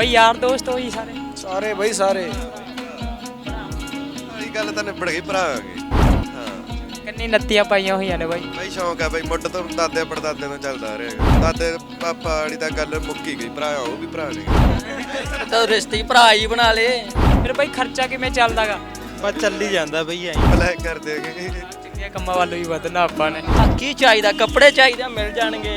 ਬਈ ਯਾਰ ਦੋਸਤ ਹੋਈ ਸਾਰੇ। ਸਾਰੇ ਬਈ ਸਾਰੇ। ਵਾਲੀ ਗੱਲ ਤਾਂ ਨਿਬੜ ਗਈ ਭਰਾ ਆ ਗਏ ਹਾਂ। ਕੰਨੀ ਨੱਤੀਆਂ ਪਾਈਆਂ ਹੋਈਆਂ ਨੇ ਬਾਈ। ਬਈ ਸ਼ੌਂਕ ਆ ਬਈ ਮੁੱਢ ਤੋਂ ਦਾਦੇ ਪੜਦਾਦੇ ਤੋਂ ਚੱਲਦਾ ਰਿਹਾ ਦਾਦੇ ਪਾਪਾ ਵਾਲੀ ਤਾਂ ਗੱਲ ਮੁੱਕੀ ਗਈ ਭਰਾ ਉਹ ਵੀ ਭਰਾ ਨੇ। ਤਾਂ ਰਿਸ਼ਤੇ ਹੀ ਭਰਾ ਹੀ ਬਣਾ ਲੇ ਫਿਰ ਬਾਈ ਖਰਚਾ ਕਿਵੇਂ ਚੱਲਦਾਗਾ? ਬਸ ਚੱਲੀ ਜਾਂਦਾ ਬਈ ਐਂ। ਬਲੈਕ ਕਰ ਦੇਗੇ ਚੰਗੀਆਂ ਕੰਮਾਂ ਵੱਲੋਂ ਹੀ ਵਧਣਾ ਆਪਾਂ ਨੇ। ਆਹ ਕੀ ਚਾਹੀਦਾ? ਕੱਪੜੇ ਚਾਹੀਦੇ ਆ, ਮਿਲ ਜਾਣਗੇ।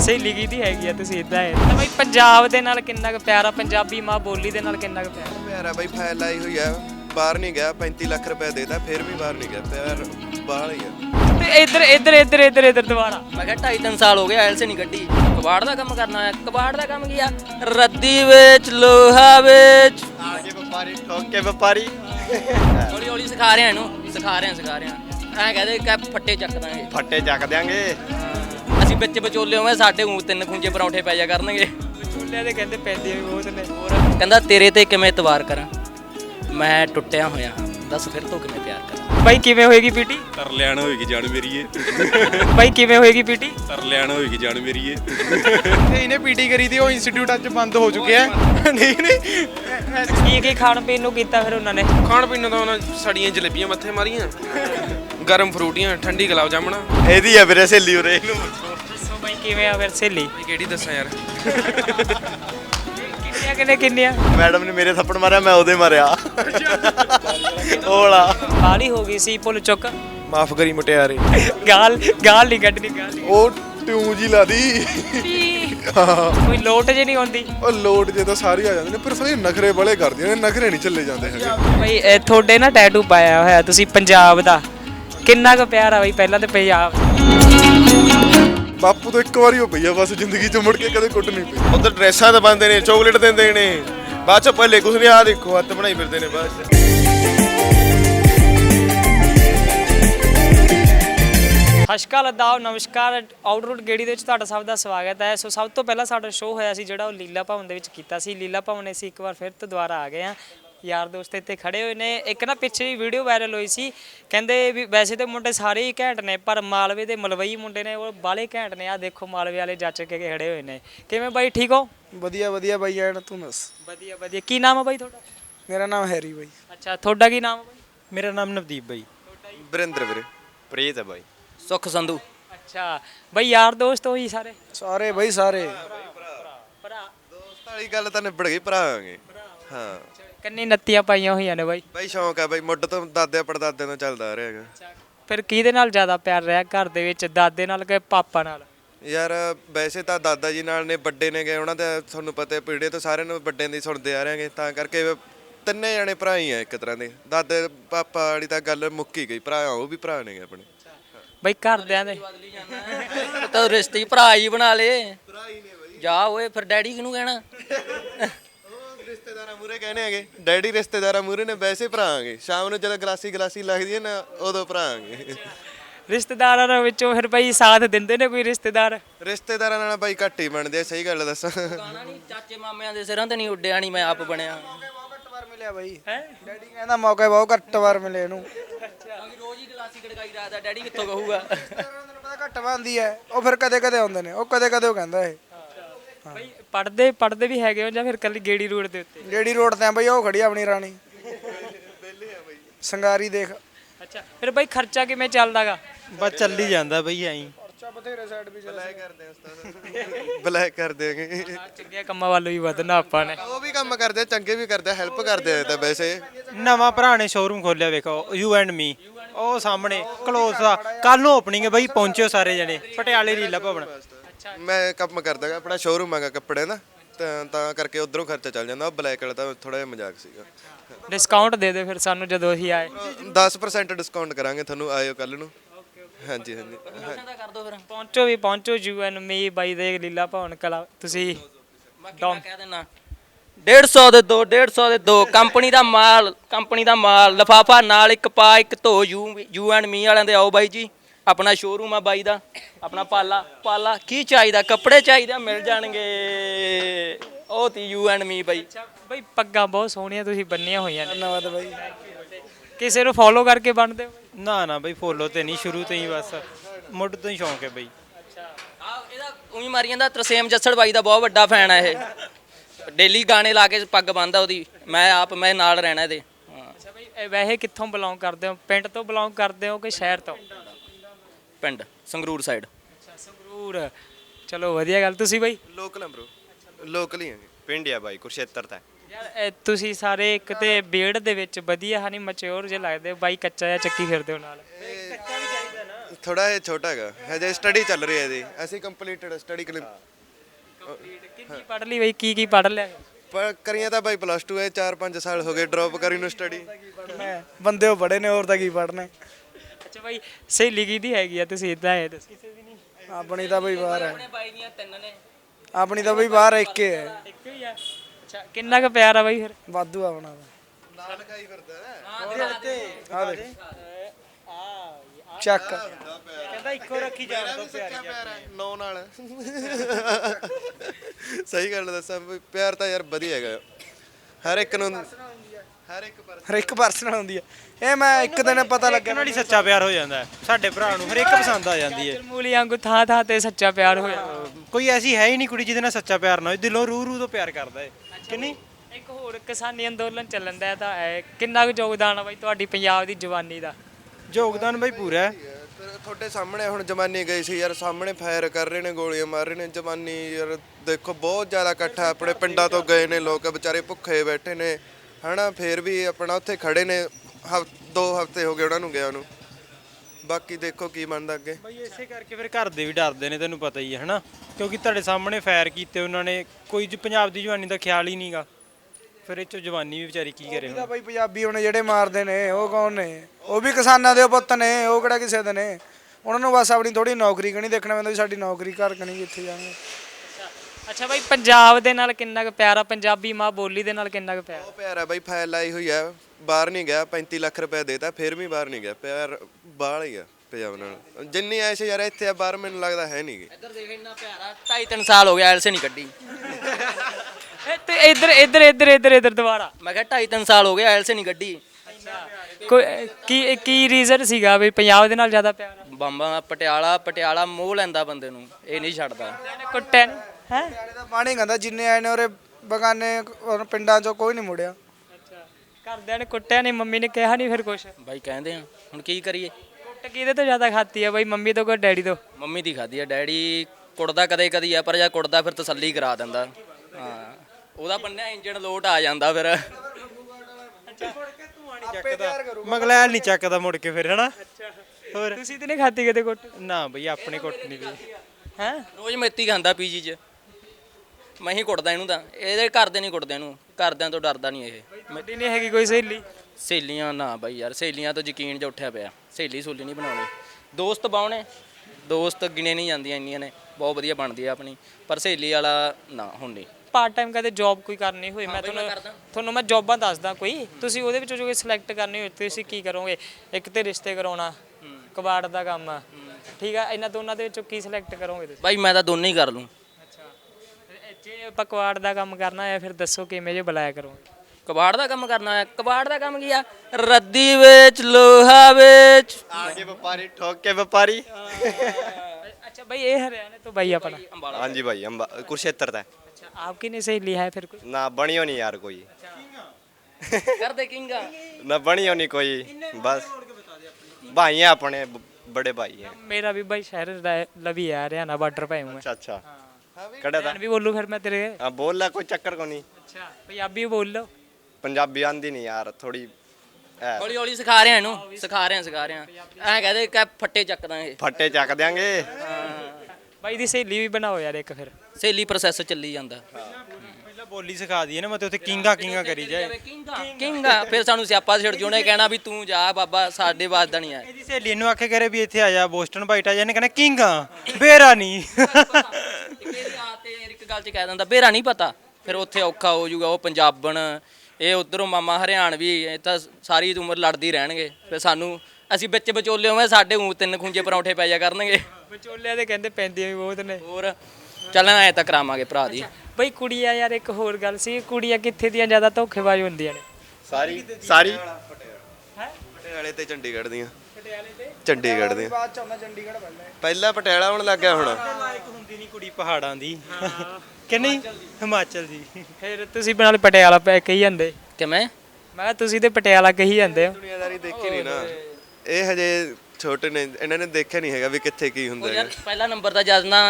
ਸਹੇਲੀ ਕੀਤੀ ਹੈਗੀ ਆ ਤੁਸੀਂ ਇਦਾਂ ਹੈ। ਤਾਂ ਬਾਈ ਪੰਜਾਬ ਦੇ ਨਾਲ ਕਿੰਨਾ ਕੁ ਪਿਆਰ ਆ? ਪੰਜਾਬੀ ਮਾਂ ਬੋਲੀ ਦੇ ਨਾਲ ਕਿੰਨਾ ਕੁ ਪਿਆਰ ਆ? ਪਿਆਰਾ ਬਈ ਫਾਈਲ ਲਾਈ ਹੋਈ ਆ। ਬਾਹਰ ਨਹੀਂ ਗਿਆ 35 ਲੱਖ ਰੁਪਏ ਦੇਤਾ ਫਿਰ ਵੀ ਬਾਹਰ ਨਹੀਂ ਗਿਆ। ਪਿਆਰ ਬਾਹਰ ਹੀ ਆ। ਤੇ ਇੱਧਰ ਇੱਧਰ ਇੱਧਰ ਇੱਧਰ ਇੱਧਰ ਦੁਬਾਰਾ। ਮੈਂ ਕਿਹਾ ਢਾਈ ਤਿੰਨ ਸਾਲ ਹੋ ਗਏ ਐਲਸ ਨਹੀਂ ਕੱਢੀ। ਕਬਾੜ ਦਾ ਕੰਮ ਕਰਨਾ ਹੈ ਕਬਾੜ ਦਾ ਕੰਮ ਕੀ ਆ? ਰੱਦੀ ਵਿੱਚ ਲੋਹਾ ਵਿੱਚ। ਆਗੇ ਵਪਾਰੀ ਠੋਕ ਕੇ ਵਪਾਰੀ। ਹੌਲੀ ਹੌਲੀ ਸਿਖਾ ਰਿਹਾ ਇਹਨੂੰ ਸਿਖਾ ਰਿਹਾ ਸਿਖਾ ਰਿਹਾ। ਐ ਕਹਦੇ ਕਿ ਫੱਟੇ ਚੱਕ ਦਾਂਗੇ। ਫੱਟੇ ਚੱਕ ਦਿਆਂਗੇ। ਅਸੀਂ ਵਿੱਚ ਵਿਚੋਲੇ ਹੋਵੇਂ ਸਾਡੇ ਊਂ ਤਿੰਨ ਖੁੰਝੇ ਪਰੌਂਠੇ ਪੈ ਜਾ ਕਰਨਗੇ। ਚੁੱਲ੍ਹੇ ਦੇ ਕਹਿੰਦੇ ਪੈਂਦੇ ਬਹੁਤ ਨੇ। ਹੋਰ? ਕਹਿੰਦਾ ਤੇਰੇ ਤੇ ਕਿਵੇਂ ਇਤਵਾਰ ਕਰਾਂ? ਮੈਂ ਟੁੱਟਿਆ ਹੋਇਆ ਹਾਂ। ਦੱਸ ਫਿਰ ਤੋਂ ਕਿਵੇਂ ਪਿਆਰ ਕਰਾਂ? ਬਾਈ ਕਿਵੇਂ ਹੋਏਗੀ ਪੀਟੀ? ਤਰ ਲੈਣ ਹੋਏਗੀ ਜਾਨ ਮੇਰੀ ਏ ਬਾਈ ਕਿਵੇਂ ਹੋਏਗੀ ਪੀਟੀ? ਤਰ ਲੈਣ ਹੋਏਗੀ ਜਾਨ ਮੇਰੀ ਏ ਤੇ ਇਹਨੇ ਪੀਟੀ ਕਰੀ ਦੀ ਉਹ ਇੰਸਟੀਚਿਊਟ ਅੱਜ ਬੰਦ ਹੋ ਚੁੱਕਿਆ ਹੈ। ਨਹੀਂ ਨਹੀਂ। ਕੀ ਕੀ ਖਾਣ ਪੀਣ ਨੂੰ ਕੀਤਾ ਫਿਰ ਉਹਨਾਂ ਨੇ? ਖਾਣ ਪੀਣ ਨੂੰ ਤਾਂ ਉਹਨਾਂ ਸੜੀਆਂ ਜਲੇਬੀਆਂ ਮੱਥੇ ਮਾਰੀਆਂ। ਗਰਮ ਫਰੂਟੀਆਂ ਠੰਡੀ ਗੁਲਾਬ ਜਾਮਣਾ। ਇਹਦੀ ਆ ਵੀਰੇ ਸਹੇਲੀ ਉਰੇ। ਇਹਨੂੰ ਦੱਸੋ ਬਾਈ ਕਿਵੇਂ ਆ ਫਿਰ ਸਹੇਲੀ? ਕਿਹੜੀ ਦੱਸਾਂ ਯਾਰ? ਕਿੰਨੀਆਂ ਕਿੰਨੇ ਕਿੰਨੀਆਂ? ਮੈਡਮ ਨੇ ਮੇਰੇ ਥੱਪੜ ਮਾਰਿਆ ਮੈਂ ਉਹਦੇ ਮਾਰਿਆ। ਓਲਾ। ਬਾਲੀ ਹੋ ਗਈ ਸੀ ਪੁੱਲ ਚੁੱਕ? ਮਾਫ ਕਰੀ ਮੁਟਿਆਰੇ। ਗਾਲ ਗਾਲ ਨਹੀਂ ਕੱਢਣੀ ਗਾਲ ਨਹੀਂ। ਉਹ ਟਿਊ ਜੀ ਲਾਦੀ ਕੋਈ ਲੋਟ ਜੇ ਨਹੀਂ ਆਉਂਦੀ? ਉਹ ਲੋਡ ਜੇ ਤਾਂ ਸਾਰੇ ਆ ਜਾਂਦੇ ਨੇ ਪਰ ਸਾਰੇ ਨਖਰੇ ਬੜੇ ਕਰਦੀਆਂ ਨੇ ਨਖਰੇ ਨਹੀਂ ਚੱਲੇ ਜਾਂਦੇ ਹੈਗੇ। ਬਈ ਇਹ ਤੁਹਾਡੇ ਨਾ ਟੈਟੂ ਪਾਇਆ ਹੋਇਆ ਤੁਸੀਂ ਪੰਜਾਬ ਦਾ। ਕਿੰਨਾ ਕੁ ਪਿਆਰ ਆ ਬਈ ਪਹਿਲਾਂ ਤੇ ਪੰਜਾਬ ਬਾਪੂ ਤਾਂ ਇੱਕ ਵਾਰੀ ਹੋ ਪਈ ਆ ਬਸ ਜ਼ਿੰਦਗੀ 'ਚ ਮੁੜ ਕੇ ਕਦੇ ਕੁੱਟ ਨਹੀਂ ਪਈ। ਉਧਰ ਡਰੈਸਾਂ ਤਾਂ ਬੰਦੇ ਨੇ ਚਾਕਲੇਟ ਦਿੰਦੇ ਨੇ। ਬਾਅਦ ਚ ਪਹਿਲੇ ਕੁਛ ਨਹੀਂ ਆ ਦੇਖੋ ਹੱਥ ਬਣਾਈ ਫਿਰਦੇ ਨੇ ਬਸ ਹਸ਼ਕਾ ਅਦਾਬ ਨਮਸਕਾਰ ਆਊਟਰੂਟ ਗੇੜੀ ਦੇ ਵਿੱਚ ਤੁਹਾਡਾ ਸਭ ਦਾ ਸਵਾਗਤ ਹੈ। ਸੋ ਸਭ ਤੋਂ ਪਹਿਲਾਂ ਸਾਡਾ ਸ਼ੋਅ ਹੋਇਆ ਸੀ ਜਿਹੜਾ ਉਹ ਲੀਲਾ ਭਵਨ ਦੇ ਵਿੱਚ ਕੀਤਾ ਸੀ। ਲੀਲਾ ਭਵਨ ਅਸੀਂ ਇੱਕ ਵਾਰ ਫਿਰ ਤੋਂ ਦੁਬਾਰਾ ਆ ਗਏ ਆ ਯਾਰ ਦੋਸਤ ਇੱਥੇ ਖੜੇ ਹੋਏ ਨੇ। ਇੱਕ ਨਾ ਪਿੱਛੇ ਵੀ ਵੀਡੀਓ ਵਾਇਰਲ ਹੋਈ ਸੀ। ਕਹਿੰਦੇ ਵੀ ਵੈਸੇ ਤੇ ਮੁੰਡੇ ਸਾਰੇ ਹੀ ਘੈਂਟ ਨੇ ਪਰ ਮਾਲਵੇ ਦੇ ਮਲਵਈ ਮੁੰਡੇ ਨੇ ਉਹ ਬਾਲੇ ਘੈਂਟ ਨੇ। ਆ ਦੇਖੋ ਮਾਲਵੇ ਵਾਲੇ ਜੱਜ ਕੇ ਖੜੇ ਹੋਏ ਨੇ। ਕਿਵੇਂ ਬਾਈ ਠੀਕ ਹੋ? ਵਧੀਆ ਵਧੀਆ ਬਾਈ ਐਨ ਤੂੰ ਦੱਸ? ਵਧੀਆ ਵਧੀਆ। ਕੀ ਨਾਮ ਆ ਬਾਈ ਤੁਹਾਡਾ? ਮੇਰਾ ਨਾਮ ਹੈਰੀ ਬਾਈ। ਅੱਛਾ ਤੁਹਾਡਾ ਕੀ ਨਾਮ ਆ ਬਾਈ? ਮੇਰਾ ਨਾਮ ਨਵਦੀਪ ਬਾਈ। ਵਰਿੰਦਰ ਵੀਰੇ ਪ੍ਰੀਤ ਹੈ ਬਾਈ। ਸੁੱਖ ਸੰਧੂ। ਅੱਛਾ ਬਈ ਯਾਰ ਦੋਸਤ ਹੋਈ ਸਾਰੇ? ਸਾਰੇ ਬਈ ਸਾਰੇ। ਭਰਾ ਦੋਸਤ ਵਾਲੀ ਗੱਲ ਤਾਂ ਨਿਬੜ ਗਈ ਭਰਾ। ਹਾਂ। ਕੰਨੀ ਨੱਤੀਆਂ ਪਾਈਆਂ ਹੋਈਆਂ ਨੇ ਬਾਈ? ਬਈ ਸ਼ੌਂਕ ਆ ਬਈ ਮੁੱਢ ਤੋਂ ਦਾਦੇ ਪੜਦਾਦੇ ਤੋਂ ਚੱਲਦਾ ਰਿਹਾ ਹੈਗਾ। ਫਿਰ ਕਿਹਦੇ ਨਾਲ ਜ਼ਿਆਦਾ ਪਿਆਰ ਰਿਹਾ ਘਰ ਦੇ ਵਿੱਚ ਦਾਦੇ ਨਾਲ ਕਿ ਪਾਪਾ ਨਾਲ? ਯਾਰ ਵੈਸੇ ਤਾਂ ਦਾਦਾ ਜੀ ਨਾਲ ਨੇ ਵੱਡੇ ਨੇ ਗਏ ਉਹਨਾਂ ਦਾ ਤੁਹਾਨੂੰ ਪਤਾ ਹੈ ਪੀੜੇ ਤੋਂ ਸਾਰਿਆਂ ਨੂੰ ਵੱਡਿਆਂ ਦੀ ਸੁਣਦੇ ਆ ਰਹੇਗੇ ਤਾਂ ਕਰਕੇ ਤਿੰਨੇ ਜਣੇ ਭਰਾ ਹੀ ਆ ਇੱਕ ਤਰ੍ਹਾਂ ਦੇ। ਦਾਦੇ ਪਾਪਾ ਵਾਲੀ ਤਾਂ ਗੱਲ ਮੁੱਕੀ ਗਈ ਭਰਾ ਉਹ ਵੀ ਭਰਾ ਨੇਗੇ ਆਪਣੇ। ਬਈ ਘਰਦਿਆਂ ਦੇ? ਤਾਂ ਰਿਸ਼ਤੇ ਹੀ ਭਰਾ ਹੀ ਬਣਾ ਲੇ ਜਾ ਓਏ ਫਿਰ ਡੈਡੀ ਕਿਹਨੂੰ ਕਹਿਣਾ? ਰਿਸ਼ਤੇਦਾਰਾਂ ਮੂਰੇ ਕਹਿੰਦੇ ਹੈਗੇ ਡੈਡੀ ਰਿਸ਼ਤੇਦਾਰਾਂ ਮੂਰੇ ਨੇ ਵੈਸੇ ਭਰਾ ਆਂਗੇ। ਸ਼ਾਮ ਨੂੰ ਜਦੋਂ ਗਲਾਸੀ ਗਲਾਸੀ ਲੱਗਦੀ ਹੈ ਨਾ ਉਦੋਂ ਭਰਾ ਆਂਗੇ। ਰਿਸ਼ਤੇਦਾਰਾਂ ਦੇ ਵਿੱਚੋਂ ਫਿਰ ਬਈ ਸਾਥ ਦਿੰਦੇ ਨੇ ਕੋਈ ਰਿਸ਼ਤੇਦਾਰ? ਰਿਸ਼ਤੇਦਾਰਾਂ ਨਾਲ ਬਾਈ ਘੱਟ ਹੀ ਬਣਦੇ ਆ ਸਹੀ ਗੱਲ ਦੱਸਾਂ। ਗਾਣਾ ਨਹੀਂ ਚਾਚੇ ਮਾਮਿਆਂ ਦੇ ਸਿਰਾਂ ਤੇ ਨਹੀਂ ਉੱਡਿਆ ਨਹੀਂ ਮੈਂ ਆਪ ਬਣਿਆ। ਘੱਟ ਵਾਰ ਮਿਲਿਆ ਬਾਈ। ਹੈ? ਡੈਡੀ ਕਹਿੰਦਾ ਮੌਕਾ ਬਹੁਤ ਘੱਟ ਵਾਰ ਮਿਲੇ ਇਹਨੂੰ। ਅਸੀਂ ਰੋਜ਼ ਹੀ ਗਲਾਸੀ ਗੜਕਾਈ ਡੈਡੀ ਕਿੱਥੋਂ ਕਹੂਗਾ? ਤੈਨੂੰ ਪਤਾ ਘੱਟ ਬੰਦੀ ਹੈ ਉਹ ਫਿਰ ਕਦੇ ਕਦੇ ਆਉਂਦੇ ਨੇ ਉਹ ਕਦੇ ਕਦੇ ਉਹ ਕਹਿੰਦਾ ਇਹ। ਬਈ ਪੜਦੇ ਪੜਦੇ ਵੀ ਹੈਗੇ ਹੋ ਜਾਂ ਫਿਰ ਕੱਲੀ ਗੇੜੀ ਰੋਡ ਦੇ ਉੱਤੇ? ਜਿਹੜੀ ਰੋਡ ਤੇ ਆ ਬਈ ਉਹ ਖੜੀ ਆ ਆਪਣੀ ਰਾਣੀ। ਸੰਗਾਰੀ ਦੇਖ। ਅੱਛਾ ਫਿਰ ਬਈ ਖਰਚਾ ਕਿਵੇਂ ਚੱਲਦਾਗਾ? ਬਸ ਚੱਲੀ ਜਾਂਦਾ ਬਈ ਐਂ। ਬਲੈਕ ਕਰਦੇ ਉਸਤਾਦ। ਬਲੈਕ ਕਰ ਦੇਗੇ ਚੰਗੀਆਂ ਕੰਮਾਂ ਵੱਲੋਂ ਹੀ ਵਧਣਾ ਆਪਾਂ ਨੇ। ਉਹ ਵੀ ਕੰਮ ਕਰਦੇ ਆ, ਚੰਗੇ ਵੀ ਕਰਦੇ ਹੈਲਪ ਕਰਦੇ ਆ ਤਾਂ ਵੈਸੇ। ਨਵਾਂ ਭਰਾ ਨੇ ਸ਼ੋਰੂਮ ਖੋਲਿਆ ਵੇਖੋ ਯੂ ਐਂਡ ਮੀ ਉਹ ਸਾਹਮਣੇ ਕਲੋਜ਼ ਆ। ਕੱਲ ਨੂੰ ਓਪਨਿੰਗ ਹੈ ਬਈ ਪਹੁੰਚਿਓ ਸਾਰੇ ਜਣੇ। ਪਟਿਆਲੇ ਲੀਲਾ ਭਵਨ। ਮੈਂ ਕੰਮ ਕਰਦਾ ਗਾ, ਆਪਣਾ ਸ਼ੋਰੂਮ ਹੈਗਾ ਕੱਪੜੇ ਦਾ ਤਾਂ ਤਾਂ ਕਰਕੇ ਉਧਰੋਂ ਖਰਚਾ ਚੱਲ ਜਾਂਦਾ ਉਹ ਬਲੈਕ ਵਾਲਾ ਤਾਂ ਥੋੜਾ ਜਿਹਾ ਮਜ਼ਾਕ ਸੀਗਾ। ਡਿਸਕਾਊਂਟ ਦੇ ਦੇ ਫਿਰ ਸਾਨੂੰ ਜਦੋਂ ਅਸੀਂ ਆਏ। 10% ਡਿਸਕਾਊਂਟ ਕਰਾਂਗੇ ਤੁਹਾਨੂੰ ਆਇਓ ਕੱਲ ਨੂੰ। ਹਾਂਜੀ ਹਾਂਜੀ। ਦਾ ਕਰ ਦੋ ਫਿਰ ਪਹੁੰਚੋ ਵੀ ਪਹੁੰਚੋ ਯੂ ਐਨ ਮੀ ਬਾਈ ਦੇ ਲੀਲਾ ਭਵਨ ਕਲਾ ਤੁਸੀਂ ਬਾਕੀ ਮੈਂ ਕਹਿ ਦਿੰਨਾ? 150 ਦੇ ਦੋ 150 ਦੇ ਦੋ ਕੰਪਨੀ ਦਾ ਮਾਲ ਕੰਪਨੀ ਦਾ ਮਾਲ ਲਫਾਫਾ ਨਾਲ ਇੱਕ ਪਾ ਇੱਕ ਧੋ ਯੂ ਯੂ ਐਂਡ ਮੀ ਵਾਲਿਆਂ ਦੇ ਆਓ ਬਾਈ ਜੀ। ਆਪਣਾ ਸ਼ੋਰੂਮ ਆ ਬਾਈ ਦਾ ਆਪਣਾ ਪਾਲਾ ਪਾਲਾ ਕੀ ਚਾਹੀਦਾ? ਕੱਪੜੇ ਚਾਹੀਦੇ ਮਿਲ ਜਾਣਗੇ। ਉਹ ਤੀ ਯੂ ਐਂਡ ਮੀ ਬਾਈ। ਅੱਛਾ ਬਈ ਪੱਗਾਂ ਬਹੁਤ ਸੋਹਣੀਆਂ ਤੁਸੀਂ ਬੰਨੀਆਂ ਹੋਈਆਂ ਨੇ। ਧੰਨਵਾਦ ਬਾਈ। ਕਿਸੇ ਨੂੰ ਫੋਲੋ ਕਰਕੇ ਬੰਨਦੇ ਹੋ? ਨਾ ਨਾ ਬਈ ਫੋਲੋ ਤੇ ਨਹੀਂ ਸ਼ੁਰੂ ਤੋਂ ਹੀ ਬਸ। ਮੁੱਢ ਤੋਂ ਹੀ ਸ਼ੌਂਕ ਹੈ ਬਈ। ਆ ਇਹਦਾ ਉਹੀ ਮਾਰੀ ਜਾਂਦਾ ਤਰਸੇਮ ਜੱਸੜ ਬਾਈ ਦਾ ਬਹੁਤ ਵੱਡਾ ਫੈਨ ਆ ਇਹ। ਡੇਲੀ ਗਾਣੇ ਲਾ ਕੇ ਪੱਗ ਬੰਨਦਾ ਉਹਦੀ। ਮੈਂ ਆਪ ਮੈਂ ਨਾਲ ਰਹਿਣਾ ਇਹਦੇ। ਅੱਛਾ ਬਈ ਇਹ ਵੈਸੇ ਕਿੱਥੋਂ ਬਿਲੋਂਗ ਕਰਦੇ ਹੋ? ਪਿੰਡ ਤੋਂ ਬਿਲੋਂਗ ਕਰਦੇ ਹੋ ਕਿ ਸ਼ਹਿਰ ਤੋਂ? ਪਿੰਡ ਸੰਗਰੂਰ ਸਾਈਡ ਅੱਛਾ ਸੰਗਰੂਰ। ਚਲੋ ਵਧੀਆ ਗੱਲ। ਤੁਸੀਂ ਬਈ? ਲੋਕਲ ਆ ਬ్రో ਲੋਕਲ ਹੀ ਹੈਗੇ। ਪਿੰਡ ਆ ਬਾਈ ਕੁਰਸ਼ੇਤਰ ਤਾਂ। ਯਾਰ ਇਹ ਤੁਸੀਂ ਸਾਰੇ ਇੱਕ ਤੇ ਬੀੜ ਦੇ ਵਿੱਚ ਵਧੀਆ ਹਨੀ ਮੈਚੁਰ ਜੇ ਲੱਗਦੇ ਹੋ ਬਾਈ ਕੱਚਾ ਜਿਹਾ ਚੱਕੀ ਫਿਰਦੇ ਹੋ ਨਾਲ। ਥੋੜਾ ਜਿਹਾ ਛੋਟਾ ਹੈਗਾ। ਹਜੇ ਸਟੱਡੀ ਚੱਲ ਰਹੀ ਹੈ ਇਹਦੀ। ਅਸੀਂ ਕੰਪਲੀਟਡ ਸਟੱਡੀ ਕੀ ਕੀ ਪੜ੍ਹ ਲਈ ਬਈ? ਕੀ ਕੀ ਪੜ੍ਹ ਲਿਆ? ਪਰ ਕਰੀਆਂ ਤਾਂ ਬਾਈ ਪਲੱਸ 2 ਹੈ 4-5 ਸਾਲ ਹੋ ਗਏ ਡ੍ਰੌਪ ਕਰੀ ਨੂੰ ਸਟੱਡੀ ਮੈਂ ਬੰਦੇ ਉਹ ਬੜੇ ਨੇ ਹੋਰ ਤਾਂ ਕੀ ਪੜਨੇ ਬਾਈ ਸਹੇਲੀ ਕਿਹਦੀ ਹੈਗੀ ਆ ਤੁਸੀਂ ਇਦਾਂ ਹੈ ਦੱਸੋ ਕਿਸੇ ਦੀ ਨਹੀਂ। ਆਪਣੀ ਤਾਂ ਬਈ ਬਾਹਰ ਹੈ। ਬਾਈ ਦੀਆਂ ਤਿੰਨ ਨੇ। ਆਪਣੀ ਤਾਂ ਬਈ ਬਾਹਰ ਹੈ, ਇੱਕ ਹੀ ਹੈ। ਇੱਕ ਹੀ ਆ। ਅੱਛਾ ਕਿੰਨਾ ਕੁ ਪਿਆਰ ਆ ਬਾਈ ਫਿਰ? ਵਾਧੂ ਆਪਣਾ ਤਾਂ। ਨਾਲ ਖਾਈ ਫਿਰਦਾ ਆ ਦੇਖ। ਚੱਕ। ਕਹਿੰਦਾ ਇੱਕੋ ਰੱਖੀ ਪਿਆਰੀ ਨੌ ਨਾਲ। ਸਹੀ ਗੱਲ ਦੱਸਾਂ ਵੀ ਪਿਆਰ ਤਾਂ ਯਾਰ ਵਧੀਆ ਹੈਗਾ। ਹਰ ਇੱਕ ਨੂੰ ਹਰ ਇੱਕ ਪਰ ਹਰ ਇੱਕ ਪਰਸਨਲ ਹੁੰਦੀ ਹੈ ਇਹ ਮੈਂ ਇੱਕ ਦਿਨ ਪਤਾ ਲੱਗਿਆ ਨਾਲ ਹੀ ਸੱਚਾ ਪਿਆਰ ਹੋ ਜਾਂਦਾ ਹੈ। ਸਾਡੇ ਭਰਾ ਨੂੰ ਹਰੇਕ ਪਸੰਦ ਆ ਜਾਂਦੀ ਹੈ। ਮੂਲੀ ਵਾਂਗੂ ਥਾਂ ਥਾਂ ਤੇ ਸੱਚਾ ਪਿਆਰ ਹੋਇਆ। ਕੋਈ ਐਸੀ ਹੈ ਹੀ ਨਹੀਂ ਕੁੜੀ ਜਿਹਦੇ ਨਾਲ ਸੱਚਾ ਪਿਆਰ ਨਾ ਹੋਵੇ ਦਿਲੋਂ ਰੂਹ ਰੂਹ ਤੋਂ ਪਿਆਰ ਕਰਦਾ ਹੈ ਕਿ ਨਹੀਂ? ਇੱਕ ਹੋਰ ਕਿਸਾਨੀ ਅੰਦੋਲਨ ਚੱਲਣ ਦਾ ਤਾਂ ਇਹ ਕਿੰਨਾ ਕੁ ਯੋਗਦਾਨ ਆ ਬਾਈ ਤੁਹਾਡੀ ਪੰਜਾਬ ਦੀ ਜਵਾਨੀ ਦਾ? ਯੋਗਦਾਨ ਬਈ ਪੂਰਾ ਹੈ। ਤੁਹਾਡੇ ਸਾਹਮਣੇ ਹੁਣ ਜਮਾਨੀ ਗਈ ਸੀ ਯਾਰ ਸਾਹਮਣੇ ਫਾਇਰ ਕਰ ਰਹੇ ਨੇ ਗੋਲੀਆਂ ਮਾਰ ਰਹੇ ਨੇ ਜਮਾਨੀ ਯਾਰ ਦੇਖੋ ਬਹੁਤ ਜ਼ਿਆਦਾ ਇਕੱਠਾ ਆਪਣੇ ਪਿੰਡਾਂ ਤੋਂ ਗਏ ਨੇ ਲੋਕ ਵਿਚਾਰੇ ਭੁੱਖੇ ਬੈਠੇ ਨੇ। ਹਨਾ ਫੇਰ ਵੀ ਆਪਣਾ ਉੱਥੇ ਖੜੇ ਨੇ ਹਫ ਦੋ ਹਫ਼ਤੇ ਹੋ ਗਏ ਉਹਨਾਂ ਨੂੰ ਗਿਆ ਨੂੰ। ਬਾਕੀ ਦੇਖੋ ਕੀ ਬਣਦਾ ਅੱਗੇ। ਬਈ ਇਸੇ ਕਰਕੇ ਫਿਰ ਘਰ ਦੇ ਵੀ ਡਰਦੇ ਨੇ ਤੈਨੂੰ ਪਤਾ ਹੀ ਹੈ ਹਨਾ। ਕਿਉਂਕਿ ਤੁਹਾਡੇ ਸਾਹਮਣੇ ਫਾਇਰ ਕੀਤੇ ਉਹਨਾਂ ਨੇ ਕੋਈ ਜ- ਪੰਜਾਬ ਦੀ ਜਵਾਨੀ ਦਾ ਖਿਆਲ ਹੀ ਨਹੀਂਗਾ। ਫਿਰ ਇਹ ਚੋਂ ਜਵਾਨੀ ਵੀ ਵਿਚਾਰੀ ਕੀ ਕਰੇ ਇਹਦਾ ਹੁਣ? ਬਈ ਪੰਜਾਬੀ ਹੁਣ ਜਿਹੜੇ ਮਾਰਦੇ ਨੇ ਉਹ ਕੌਣ ਨੇ? ਉਹ ਵੀ ਕਿਸਾਨਾਂ ਦੇ ਪੁੱਤ ਨੇ ਉਹ ਕਿਹੜਾ ਕਿਸੇ ਦੇ ਨੇ? ਉਹਨਾਂ ਨੂੰ ਬਸ ਆਪਣੀ ਥੋੜੀ ਨੌਕਰੀ ਕਣੀ ਦੇਖਣਾ ਪੈਂਦਾ ਵੀ ਸਾਡੀ ਨੌਕਰੀ ਘਰ ਕਣੀ ਕਿੱਥੇ ਜਾਣਗੇ ਅੱਛਾ ਬਾਈ ਪੰਜਾਬ ਦੇ ਨਾਲ ਕਿੰਨਾ ਕੁ ਪਿਆਰ ਆ? ਪੰਜਾਬੀ ਮਾਂ ਬੋਲੀ ਦੇ ਨਾਲ ਕਿੰਨਾ ਕੁ ਪਿਆਰ? ਉਹ ਪਿਆਰ ਹੈ ਬਾਈ ਫਾਈਲ ਲਾਈ ਹੋਈ ਆ। ਬਾਹਰ ਨਹੀਂ ਗਿਆ 35 ਲੱਖ ਰੁਪਏ ਦੇਤਾ ਫਿਰ ਵੀ ਬਾਹਰ ਨਹੀਂ ਗਿਆ। ਪਿਆਰ ਬਾਹਰ ਹੀ ਆ ਪੰਜਾਬ ਨਾਲ। ਜਿੰਨੀ ਐਸੇ ਯਾਰ ਇੱਥੇ ਆ ਬਾਹਰ ਮੈਨੂੰ ਲੱਗਦਾ ਹੈ ਨਹੀਂ ਗੀ। ਇੱਧਰ ਦੇਖ ਇੰਨਾ ਪਿਆਰਾ ਢਾਈ ਤਿੰਨ ਸਾਲ ਹੋ ਗਿਆ ਐਲਸੇ ਨਹੀਂ ਕੱਢੀ। ਇਹ ਤੇ ਇੱਧਰ ਇੱਧਰ ਇੱਧਰ ਇੱਧਰ ਇੱਧਰ ਦੁਬਾਰਾ। ਮੈਂ ਕਿਹਾ ਢਾਈ ਤਿੰਨ ਸਾਲ ਹੋ ਗਏ ਐਲਸੇ ਨਹੀਂ ਕੱਢੀ। ਕੋਈ ਕੀ ਕੀ ਰੀਜ਼ਨ ਸੀਗਾ ਵੀ ਪੰਜਾਬ ਦੇ ਨਾਲ ਜ਼ਿਆਦਾ ਪਿਆਰ ਆ? ਬੰਬਾ ਪਟਿਆਲਾ ਪਟਿਆਲਾ ਮੋਹ ਲੈਂਦਾ ਬੰਦੇ ਨੂੰ ਇਹ ਨਹੀਂ ਛੱਡਦਾ। ਕੁੱਟਿਆ ਹੈ? ਪਾਣੀ ਗੰਦਾ ਜਿੰਨੇ ਆਏ ਨੇ ਉਹਰੇ ਬਗਾਨੇ ਔਰ ਪਿੰਡਾਂ ਚੋਂ ਕੋਈ ਨਹੀਂ ਮੁੜਿਆ। ਅੱਛਾ। ਘਰਦਿਆਂ ਨੇ ਕੁੱਟਿਆ ਨਹੀਂ ਮੰਮੀ ਨੇ ਕਿਹਾ ਨਹੀਂ ਫਿਰ ਕੁਛ। ਬਾਈ ਕਹਿੰਦੇ ਆ ਹੁਣ ਕੀ ਕਰੀਏ? ਕੁੱਟ ਕਿਹਦੇ ਤੋਂ ਜ਼ਿਆਦਾ ਖਾਤੀ ਆ ਬਾਈ ਮੰਮੀ ਤੋਂ ਕਿ ਡੈਡੀ ਤੋਂ? ਮੰਮੀ ਦੀ ਖਾਦੀ ਆ ਡੈਡੀ ਕੁੜਦਾ ਕਦੇ ਕਦੀ ਆ ਪਰ ਜਾਂ ਕੁੜਦਾ ਫਿਰ ਤਸੱਲੀ ਕਰਾ ਦਿੰਦਾ। ਹਾਂ ਉਹਦਾ ਬੰਨਿਆ ਇੰਜਣ ਲੋਟ ਆ ਜਾਂਦਾ ਫਿਰ। ਮਗਲੈਲ ਨਹੀਂ ਚੱਕਦਾ ਮੁੜ ਕੇ ਫਿਰ ਹਨਾ? ਹੋਰ? ਤੁਸੀਂ ਤੇ ਨਹੀਂ ਖਾਤੀ ਕਦੇ ਕੁੱਟ? ਨਾ ਬਈ ਆਪਣੇ ਕੁੱਟ ਨਹੀਂ ਬਈ। ਹੈ? ਰੋਜ਼ ਮੇਤੀ ਖਾਂਦਾ ਪੀਜੀ 'ਚ। ਮੈਂ ਹੀ ਕੁੱਟਦਾ ਇਹਨੂੰ ਤਾਂ। ਇਹਦੇ ਘਰ ਦੇ ਨਹੀਂ ਕੁੱਟਦੇ ਇਹਨੂੰ। ਘਰਦਿਆਂ ਤੋਂ ਡਰਦਾ ਨਹੀਂ ਇਹ। ਮੇਰੀ ਨਹੀਂ ਹੈਗੀ ਕੋਈ ਸਹੇਲੀ? ਸਹੇਲੀਆਂ ਨਾ ਬਾਈ ਯਾਰ ਸਹੇਲੀਆਂ ਤੋਂ ਯਕੀਨ ਜਿਹਾ ਉੱਠਿਆ ਪਿਆ। ਸਹੇਲੀ ਸਹੂਲੀ ਨਹੀਂ ਬਣਾਉਣੀ। ਦੋਸਤ ਬਾਉਣੇ ਦੋਸਤ ਗਿਣੇ ਨਹੀਂ ਜਾਂਦੀਆਂ ਇੰਨੀਆਂ ਨੇ। ਬਹੁਤ ਵਧੀਆ ਬਣਦੀ ਆ ਆਪਣੀ। ਪਰ ਸਹੇਲੀ ਵਾਲਾ ਨਾ ਹੁਣ ਨਹੀਂ। ਪਾਰਟ ਟਾਈਮ ਕਦੇ ਜੌਬ ਕੋਈ ਕਰਨੀ ਹੋਈ ਮੈਂ ਤੁਹਾਨੂੰ ਤੁਹਾਨੂੰ ਮੈਂ ਜੌਬਾਂ ਦੱਸਦਾ ਕੋਈ। ਤੁਸੀਂ ਉਹਦੇ ਵਿੱਚੋਂ ਜੋ ਸਿਲੈਕਟ ਕਰਨੀ ਹੋਈ ਤੁਸੀਂ ਕੀ ਕਰੋਗੇ? ਇੱਕ ਤੇ ਰਿਸ਼ਤੇ ਕਰਾਉਣਾ ਕਬਾੜ ਦਾ ਕੰਮ। ਆ ਠੀਕ ਆ? ਇਹਨਾਂ ਦੋਨਾਂ ਦੇ ਵਿੱਚੋਂ ਕੀ ਸਿਲੈਕਟ ਕਰੋਗੇ ਤੁਸੀਂ? ਬਾਈ ਮੈਂ ਤਾਂ ਦੋਨੇ ਹੀ ਕਰ ਲੂੰ। ਅੱਛਾ ਜੇ ਪਕਵਾੜ ਦਾ ਕੰਮ ਕਰਨਾ ਹੈ ਫਿਰ ਦੱਸੋ ਕਿਵੇਂ ਜੇ ਬੁਲਾਇਆ ਕਰੋਗੇ ਕਬਾੜ ਦਾ ਕੰਮ ਕਰਨਾ ਹੈ ਕਬਾੜ ਦਾ ਕੰਮ ਕੀ ਆ ਰੱਦੀ ਵੇਚ ਲੋਹਾ ਵੇਚ ਆਗੇ ਵਪਾਰੀ ਠੋਕ ਕੇ ਵਪਾਰੀ अच्छा भाई ये हरियाणा तो भाई अपना हाँ जी भाई हम कुरुक्षेत्र था अच्छा आपकी नहीं सहेली है फिर कोई ना बनियो नहीं यार कोई ਕਰਦੇ ਕਿੰਗਾ ना बनियो नहीं कोई बस भाई हैं अपने ब- बड़े भाई हैं मेरा भी भाई शहर रह- लवी है हरियाणा बॉर्डर पे हूँ मैं अच्छा अच्छा ਕੜਾ ਤਾਂ। ਵੀ ਬੋਲੂ ਫਿਰ ਮੈਂ ਤੇਰੇ। ਆ ਬੋਲ ਲੈ ਕੋਈ ਚੱਕਰ ਕੋ ਨਹੀਂ? ਅੱਛਾ ਪੰਜਾਬੀ ਬੋਲ ਲਓ। ਪੰਜਾਬੀ ਆਂਦੀ ਨਹੀਂ ਯਾਰ ਥੋੜੀ ਹੌਲੀ ਹੌਲੀ ਸਿਖਾ ਰਹੇ ਆ ਇਹਨੂੰ ਸਿਖਾ ਰਹੇ ਆ ਸਿਖਾ ਰਹੇ। ਆ ਐ ਕਹਦੇ ਕਿ ਫੱਟੇ ਚੱਕ ਦਾਂਗੇ। ਫੱਟੇ ਚੱਕ ਦਿਆਂਗੇ। ਬਾਈ ਦੀ ਸਹੇਲੀ ਵੀ ਬਣਾਓ ਯਾਰ ਇੱਕ ਫਿਰ। ਸਹੇਲੀ ਪ੍ਰੋਸੈਸ ਚੱਲੀ ਜਾਂਦਾ। ਬੋਲੀ ਸਿਖਾ ਦਈਏ ਨਾ ਮੈਂ ਤੇ ਉੱਥੇ ਕਿੰਗਾ ਕਿੰਗਾ ਕਰੀ ਜਾਏ। ਕਿੰਗਾ। ਕਿੰਗਾ। ਫਿਰ ਸਾਨੂੰ ਸਿਆਪਾ ਛਿੜ ਜੂਨੇ ਕਹਿਣਾ ਵੀ ਤੂੰ ਜਾ ਬਾਬਾ ਸਾਡੇ ਵਾਸਦਾ ਨਹੀਂ ਆ ਇਹਦੀ ਸਹੇਲੀ ਨੂੰ ਆਖੇ ਕਰੇ ਵੀ ਇੱਥੇ ਆ ਜਾ ਬੋਸਟਨ ਬਾਈਟ ਆ ਜਾ ਇਹਨੇ ਕਹਿੰਦਾ ਕਿੰਗਾ ਬੇਰਾ ਨਹੀਂ। ਇਹਦੀ ਆ ਤੇ ਇੱਕ ਗੱਲ ਚ ਕਹਿ ਦਿੰਦਾ ਬੇਰਾ ਨਹੀਂ ਪਤਾ। ਫਿਰ ਉੱਥੇ ਔਖਾ ਹੋ ਜਾਊਗਾ ਉਹ ਪੰਜਾਬਣ ਇਹ ਉਧਰੋਂ ਮਾਮਾ ਹਰਿਆਣਵੀ ਇਹ ਤਾਂ ਸਾਰੀ ਉਮਰ ਲੜਦੀ ਰਹਿਣਗੇ। ਫਿਰ ਸਾਨੂੰ ਅਸੀਂ ਵਿੱਚ ਵਿਚੋਲੇ ਹੋਵੇਂ ਸਾਡੇ ਊਂ ਤਿੰਨ ਖੁੰਝੇ ਪਰੌਂਠੇ ਪੈ ਜਾ ਕਰਨਗੇ। ਵਿਚੋਲਿਆਂ ਦੇ ਕਹਿੰਦੇ ਪੈਂਦੀਆਂ ਵੀ ਬਹੁਤ ਨੇ। ਹੋਰ ਚੱਲਣਾ ਐ ਤਾਂ ਕਰਾਵਾਂਗੇ ਭਰਾ ਦੀ। ਬਈ ਕੁੜੀਆਂ ਯਾਰ ਇੱਕ ਹੋਰ ਗੱਲ ਸੀ ਕੁੜੀਆਂ ਕਿੱਥੇ ਦੀਆਂ ਜ਼ਿਆਦਾ ਧੋਖੇਬਾਜ਼ ਹੁੰਦੀਆਂ ਨੇ? ਸਾਰੀ ਸਾਰੀ ਪਟਿਆਲੇ ਤੇ ਚੰਡੀਗੜ੍ਹ ਦੀਆਂ। ਪਟਿਆਲੇ ਤੇ? ਚੰਡੀਗੜ੍ਹ ਦੀਆਂ। ਬਾਅਦ ਚ ਆਉਣਾ ਚੰਡੀਗੜ੍ਹ ਪਹਿਲਾਂ। ਪਹਿਲਾਂ ਪਟਿਆਲਾ ਹੁਣ ਲੱਗ ਹੁਣ। ਲਾਇਕ ਹੁੰਦੀ ਨਹੀਂ ਕੁੜੀ ਪਹਾੜਾਂ ਦੀ। ਕਿ ਨਹੀਂ? ਹਿਮਾਚਲ ਦੀ। ਫਿਰ ਤੁਸੀਂ ਨਾਲ ਪਟਿਆਲਾ ਪੈ ਕਹੀ ਜਾਂਦੇ। ਕਿਵੇਂ? ਮੈਂ ਕਿਹਾ ਤੁਸੀਂ ਤੇ ਪਟਿਆਲਾ ਕਹੀ ਜਾਂਦੇ ਹੋ। ਦੁਨੀਆਦਾਰੀ ਦੇਖੀ ਨਹੀਂ ਨਾ। ਇਹ ਹਜੇ ਛੋਟੇ ਨੇ ਇਹਨਾਂ ਨੇ ਦੇਖਿਆ ਨਹੀਂ ਹੈਗਾ ਵੀ ਕਿੱਥੇ ਕੀ ਹੁੰਦਾ ਹੈ ਪਹਿਲਾ ਨੰਬਰ ਦਾ ਜਦ ਨਾ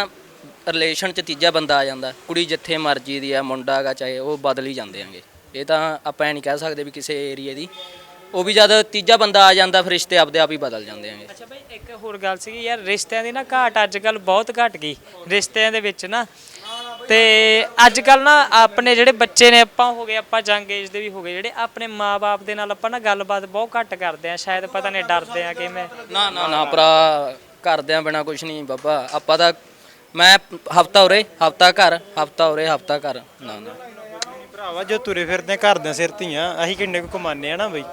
ਰਿਲੇਸ਼ਨ 'ਚ ਤੀਜਾ ਬੰਦਾ ਆ ਜਾਂਦਾ। ਕੁੜੀ ਜਿੱਥੇ ਮਰਜ਼ੀ ਦੀ ਆ ਮੁੰਡਾ ਹੈਗਾ ਚਾਹੇ ਉਹ ਬਦਲ ਹੀ ਜਾਂਦੇ ਆਂਗੇ ਇਹ ਤਾਂ ਆਪਾਂ ਨਹੀਂ ਕਹਿ ਸਕਦੇ ਵੀ ਕਿਸੇ ਏਰੀਏ ਦੀ। ਉਹ ਵੀ ਜਦ ਤੀਜਾ ਬੰਦਾ ਆ ਜਾਂਦਾ ਫਿਰ ਰਿਸ਼ਤੇ ਆਪਦੇ ਆਪ ਹੀ ਬਦਲ ਜਾਂਦੇ ਆਂਗੇ ਅੱਛਾ ਭਾਈ ਇੱਕ ਹੋਰ ਗੱਲ ਸੀਗੀ ਯਾਰ ਰਿਸ਼ਤਿਆਂ ਦੀ ਨਾ ਘਾਟ ਅੱਜ ਕੱਲ ਬਹੁਤ ਘਟ ਗਈ ਰਿਸ਼ਤਿਆਂ ਦੇ ਵਿੱਚ ਨਾ। ਤੇ ਅੱਜ ਕੱਲ ਨਾ ਆਪਣੇ ਜਿਹੜੇ ਬੱਚੇ ਨੇ ਆਪਾਂ ਹੋ ਗਏ ਆਪਾਂ ਜੰਗ ਏਜ ਦੇ ਵੀ ਹੋ ਗਏ ਜਿਹੜੇ ਆਪਣੇ ਮਾਪੇ ਦੇ ਨਾਲ ਆਪਾਂ ਨਾ ਗੱਲਬਾਤ ਬਹੁਤ ਘੱਟ ਕਰਦੇ ਆ ਸ਼ਾਇਦ ਪਤਾ ਨਹੀਂ ਡਰਦੇ ਆ ਕਿਵੇਂ। ਨਾ ਨਾ ਨਾ ਭਰਾ ਘਰਦਿਆਂ ਬਿਨਾ ਕੁਝ ਨਹੀਂ ਬਾਬਾ। ਆਪਾਂ ਤਾਂ ਮੈਂ ਹਫਤਾ ਉਰੇ ਹਫਤਾ ਘਰ ਹਫਤਾ ਉਰੇ ਹਫਤਾ ਘਰ। ਨਾ ਨਾ। ਭਰਾਵਾ ਜੋ ਤੁਰੇ ਫਿਰਦੇ ਆ ਘਰ ਦੇ ਸਿਰ ਧੀਆਂ ਅਸੀਂ ਕਿੰਨੇ ਕੁ ਕਮਾਨੇ ਆ ਨਾ ਬਈ।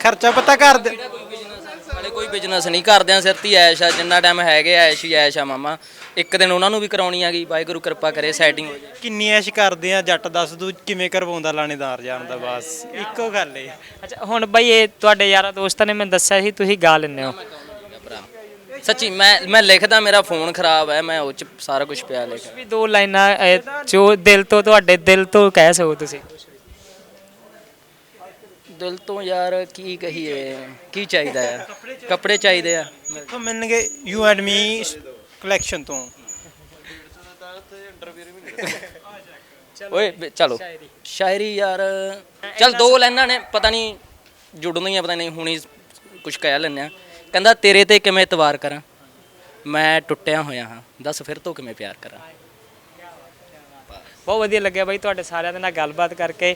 ਖਰਚਾ ਪਤਾ ਕਰਦੇ ਹਲੇ ਕੋਈ ਬਿਜ਼ਨਸ ਨਹੀਂ ਕਰਦਿਆਂ ਸਿਰ ਤੇ ਐਸ਼ ਆ ਜਿੰਨਾ ਟਾਈਮ ਹੈਗੇ ਐਸ਼ ਹੀ ਐਸ਼ ਆ ਮਾਮਾ। ਇੱਕ ਦਿਨ ਉਹਨਾਂ ਨੂੰ ਵੀ ਕਰਾਉਣੀ ਹੈਗੀ ਵਾਹਿਗੁਰੂ ਕਿਰਪਾ ਕਰੇ ਸੈਟਿੰਗ ਹੋ ਜਾਏ। ਕਿੰਨੀ ਐਸ਼ ਕਰਦੇ ਆ ਜੱਟ ਦੱਸ ਦੂ ਕਿਵੇਂ ਕਰਵਾਉਂਦਾ ਲਾਣੇਦਾਰ ਜਾਣ ਦਾ ਬਸ। ਇੱਕੋ ਗੱਲ ਏ। ਅੱਛਾ ਹੁਣ ਬਈ ਇਹ ਤੁਹਾਡੇ ਯਾਰਾਂ ਦੋਸਤਾਂ ਨੇ ਮੈਨੂੰ ਦੱਸਿਆ ਸੀ ਤੁਸੀਂ ਗਾ ਲੈਂਦੇ ਹੋ। ਸੱਚੀ ਮੈਂ ਮੈਂ ਲਿਖਦਾ ਮੇਰਾ ਫੋਨ ਖਰਾਬ ਹੈ ਮੈਂ ਉਹ ਚ ਸਾਰਾ ਕੁਝ ਪਿਆ ਲਿਖ। ਵੀ ਦੋ ਲਾਈਨਾਂ ਇਹ, ਜੋ ਦਿਲ ਤੋਂ ਤੁਹਾਡੇ ਦਿਲ ਤੋਂ ਕਹਿ ਸਕੋ ਤੁਸੀਂ। ਦਿਲ ਤੋਂ ਯਾਰ ਕੀ ਕਹੀਏ ਕੀ ਚਾਹੀਦਾ ਆ ਕੱਪੜੇ ਚਾਹੀਦੇ ਆ। ਕਿੱਥੋਂ ਮਿਲਣਗੇ ਯੂ ਐਂਡ ਮੀ ਕਲੈਕਸ਼ਨ ਤੋਂ। ਓਏ ਚਲੋ। ਸ਼ਾਇਰੀ ਯਾਰ ਚਲ ਦੋ ਲਾਈਨਾਂ ਨੇ ਪਤਾ ਨਹੀਂ ਜੁੜਨੀਆਂ ਪਤਾ ਨਹੀਂ ਹੁਣੀ ਕੁਝ ਕਹਿ ਲੈਂਦੇ ਆ। ਕਹਿੰਦਾ ਤੇਰੇ ਤੇ ਕਿਵੇਂ ਇਤਵਾਰ ਕਰਾਂ? ਮੈਂ ਟੁੱਟਿਆ ਹੋਇਆ ਹਾਂ। ਦੱਸ ਫਿਰ ਤੋਂ ਕਿਵੇਂ ਪਿਆਰ ਕਰਾਂ? ਬਹੁਤ ਵਧੀਆ ਲੱਗਿਆ ਬਾਈ ਤੁਹਾਡੇ ਸਾਰਿਆਂ ਦੇ ਨਾਲ ਗੱਲਬਾਤ ਕਰਕੇ।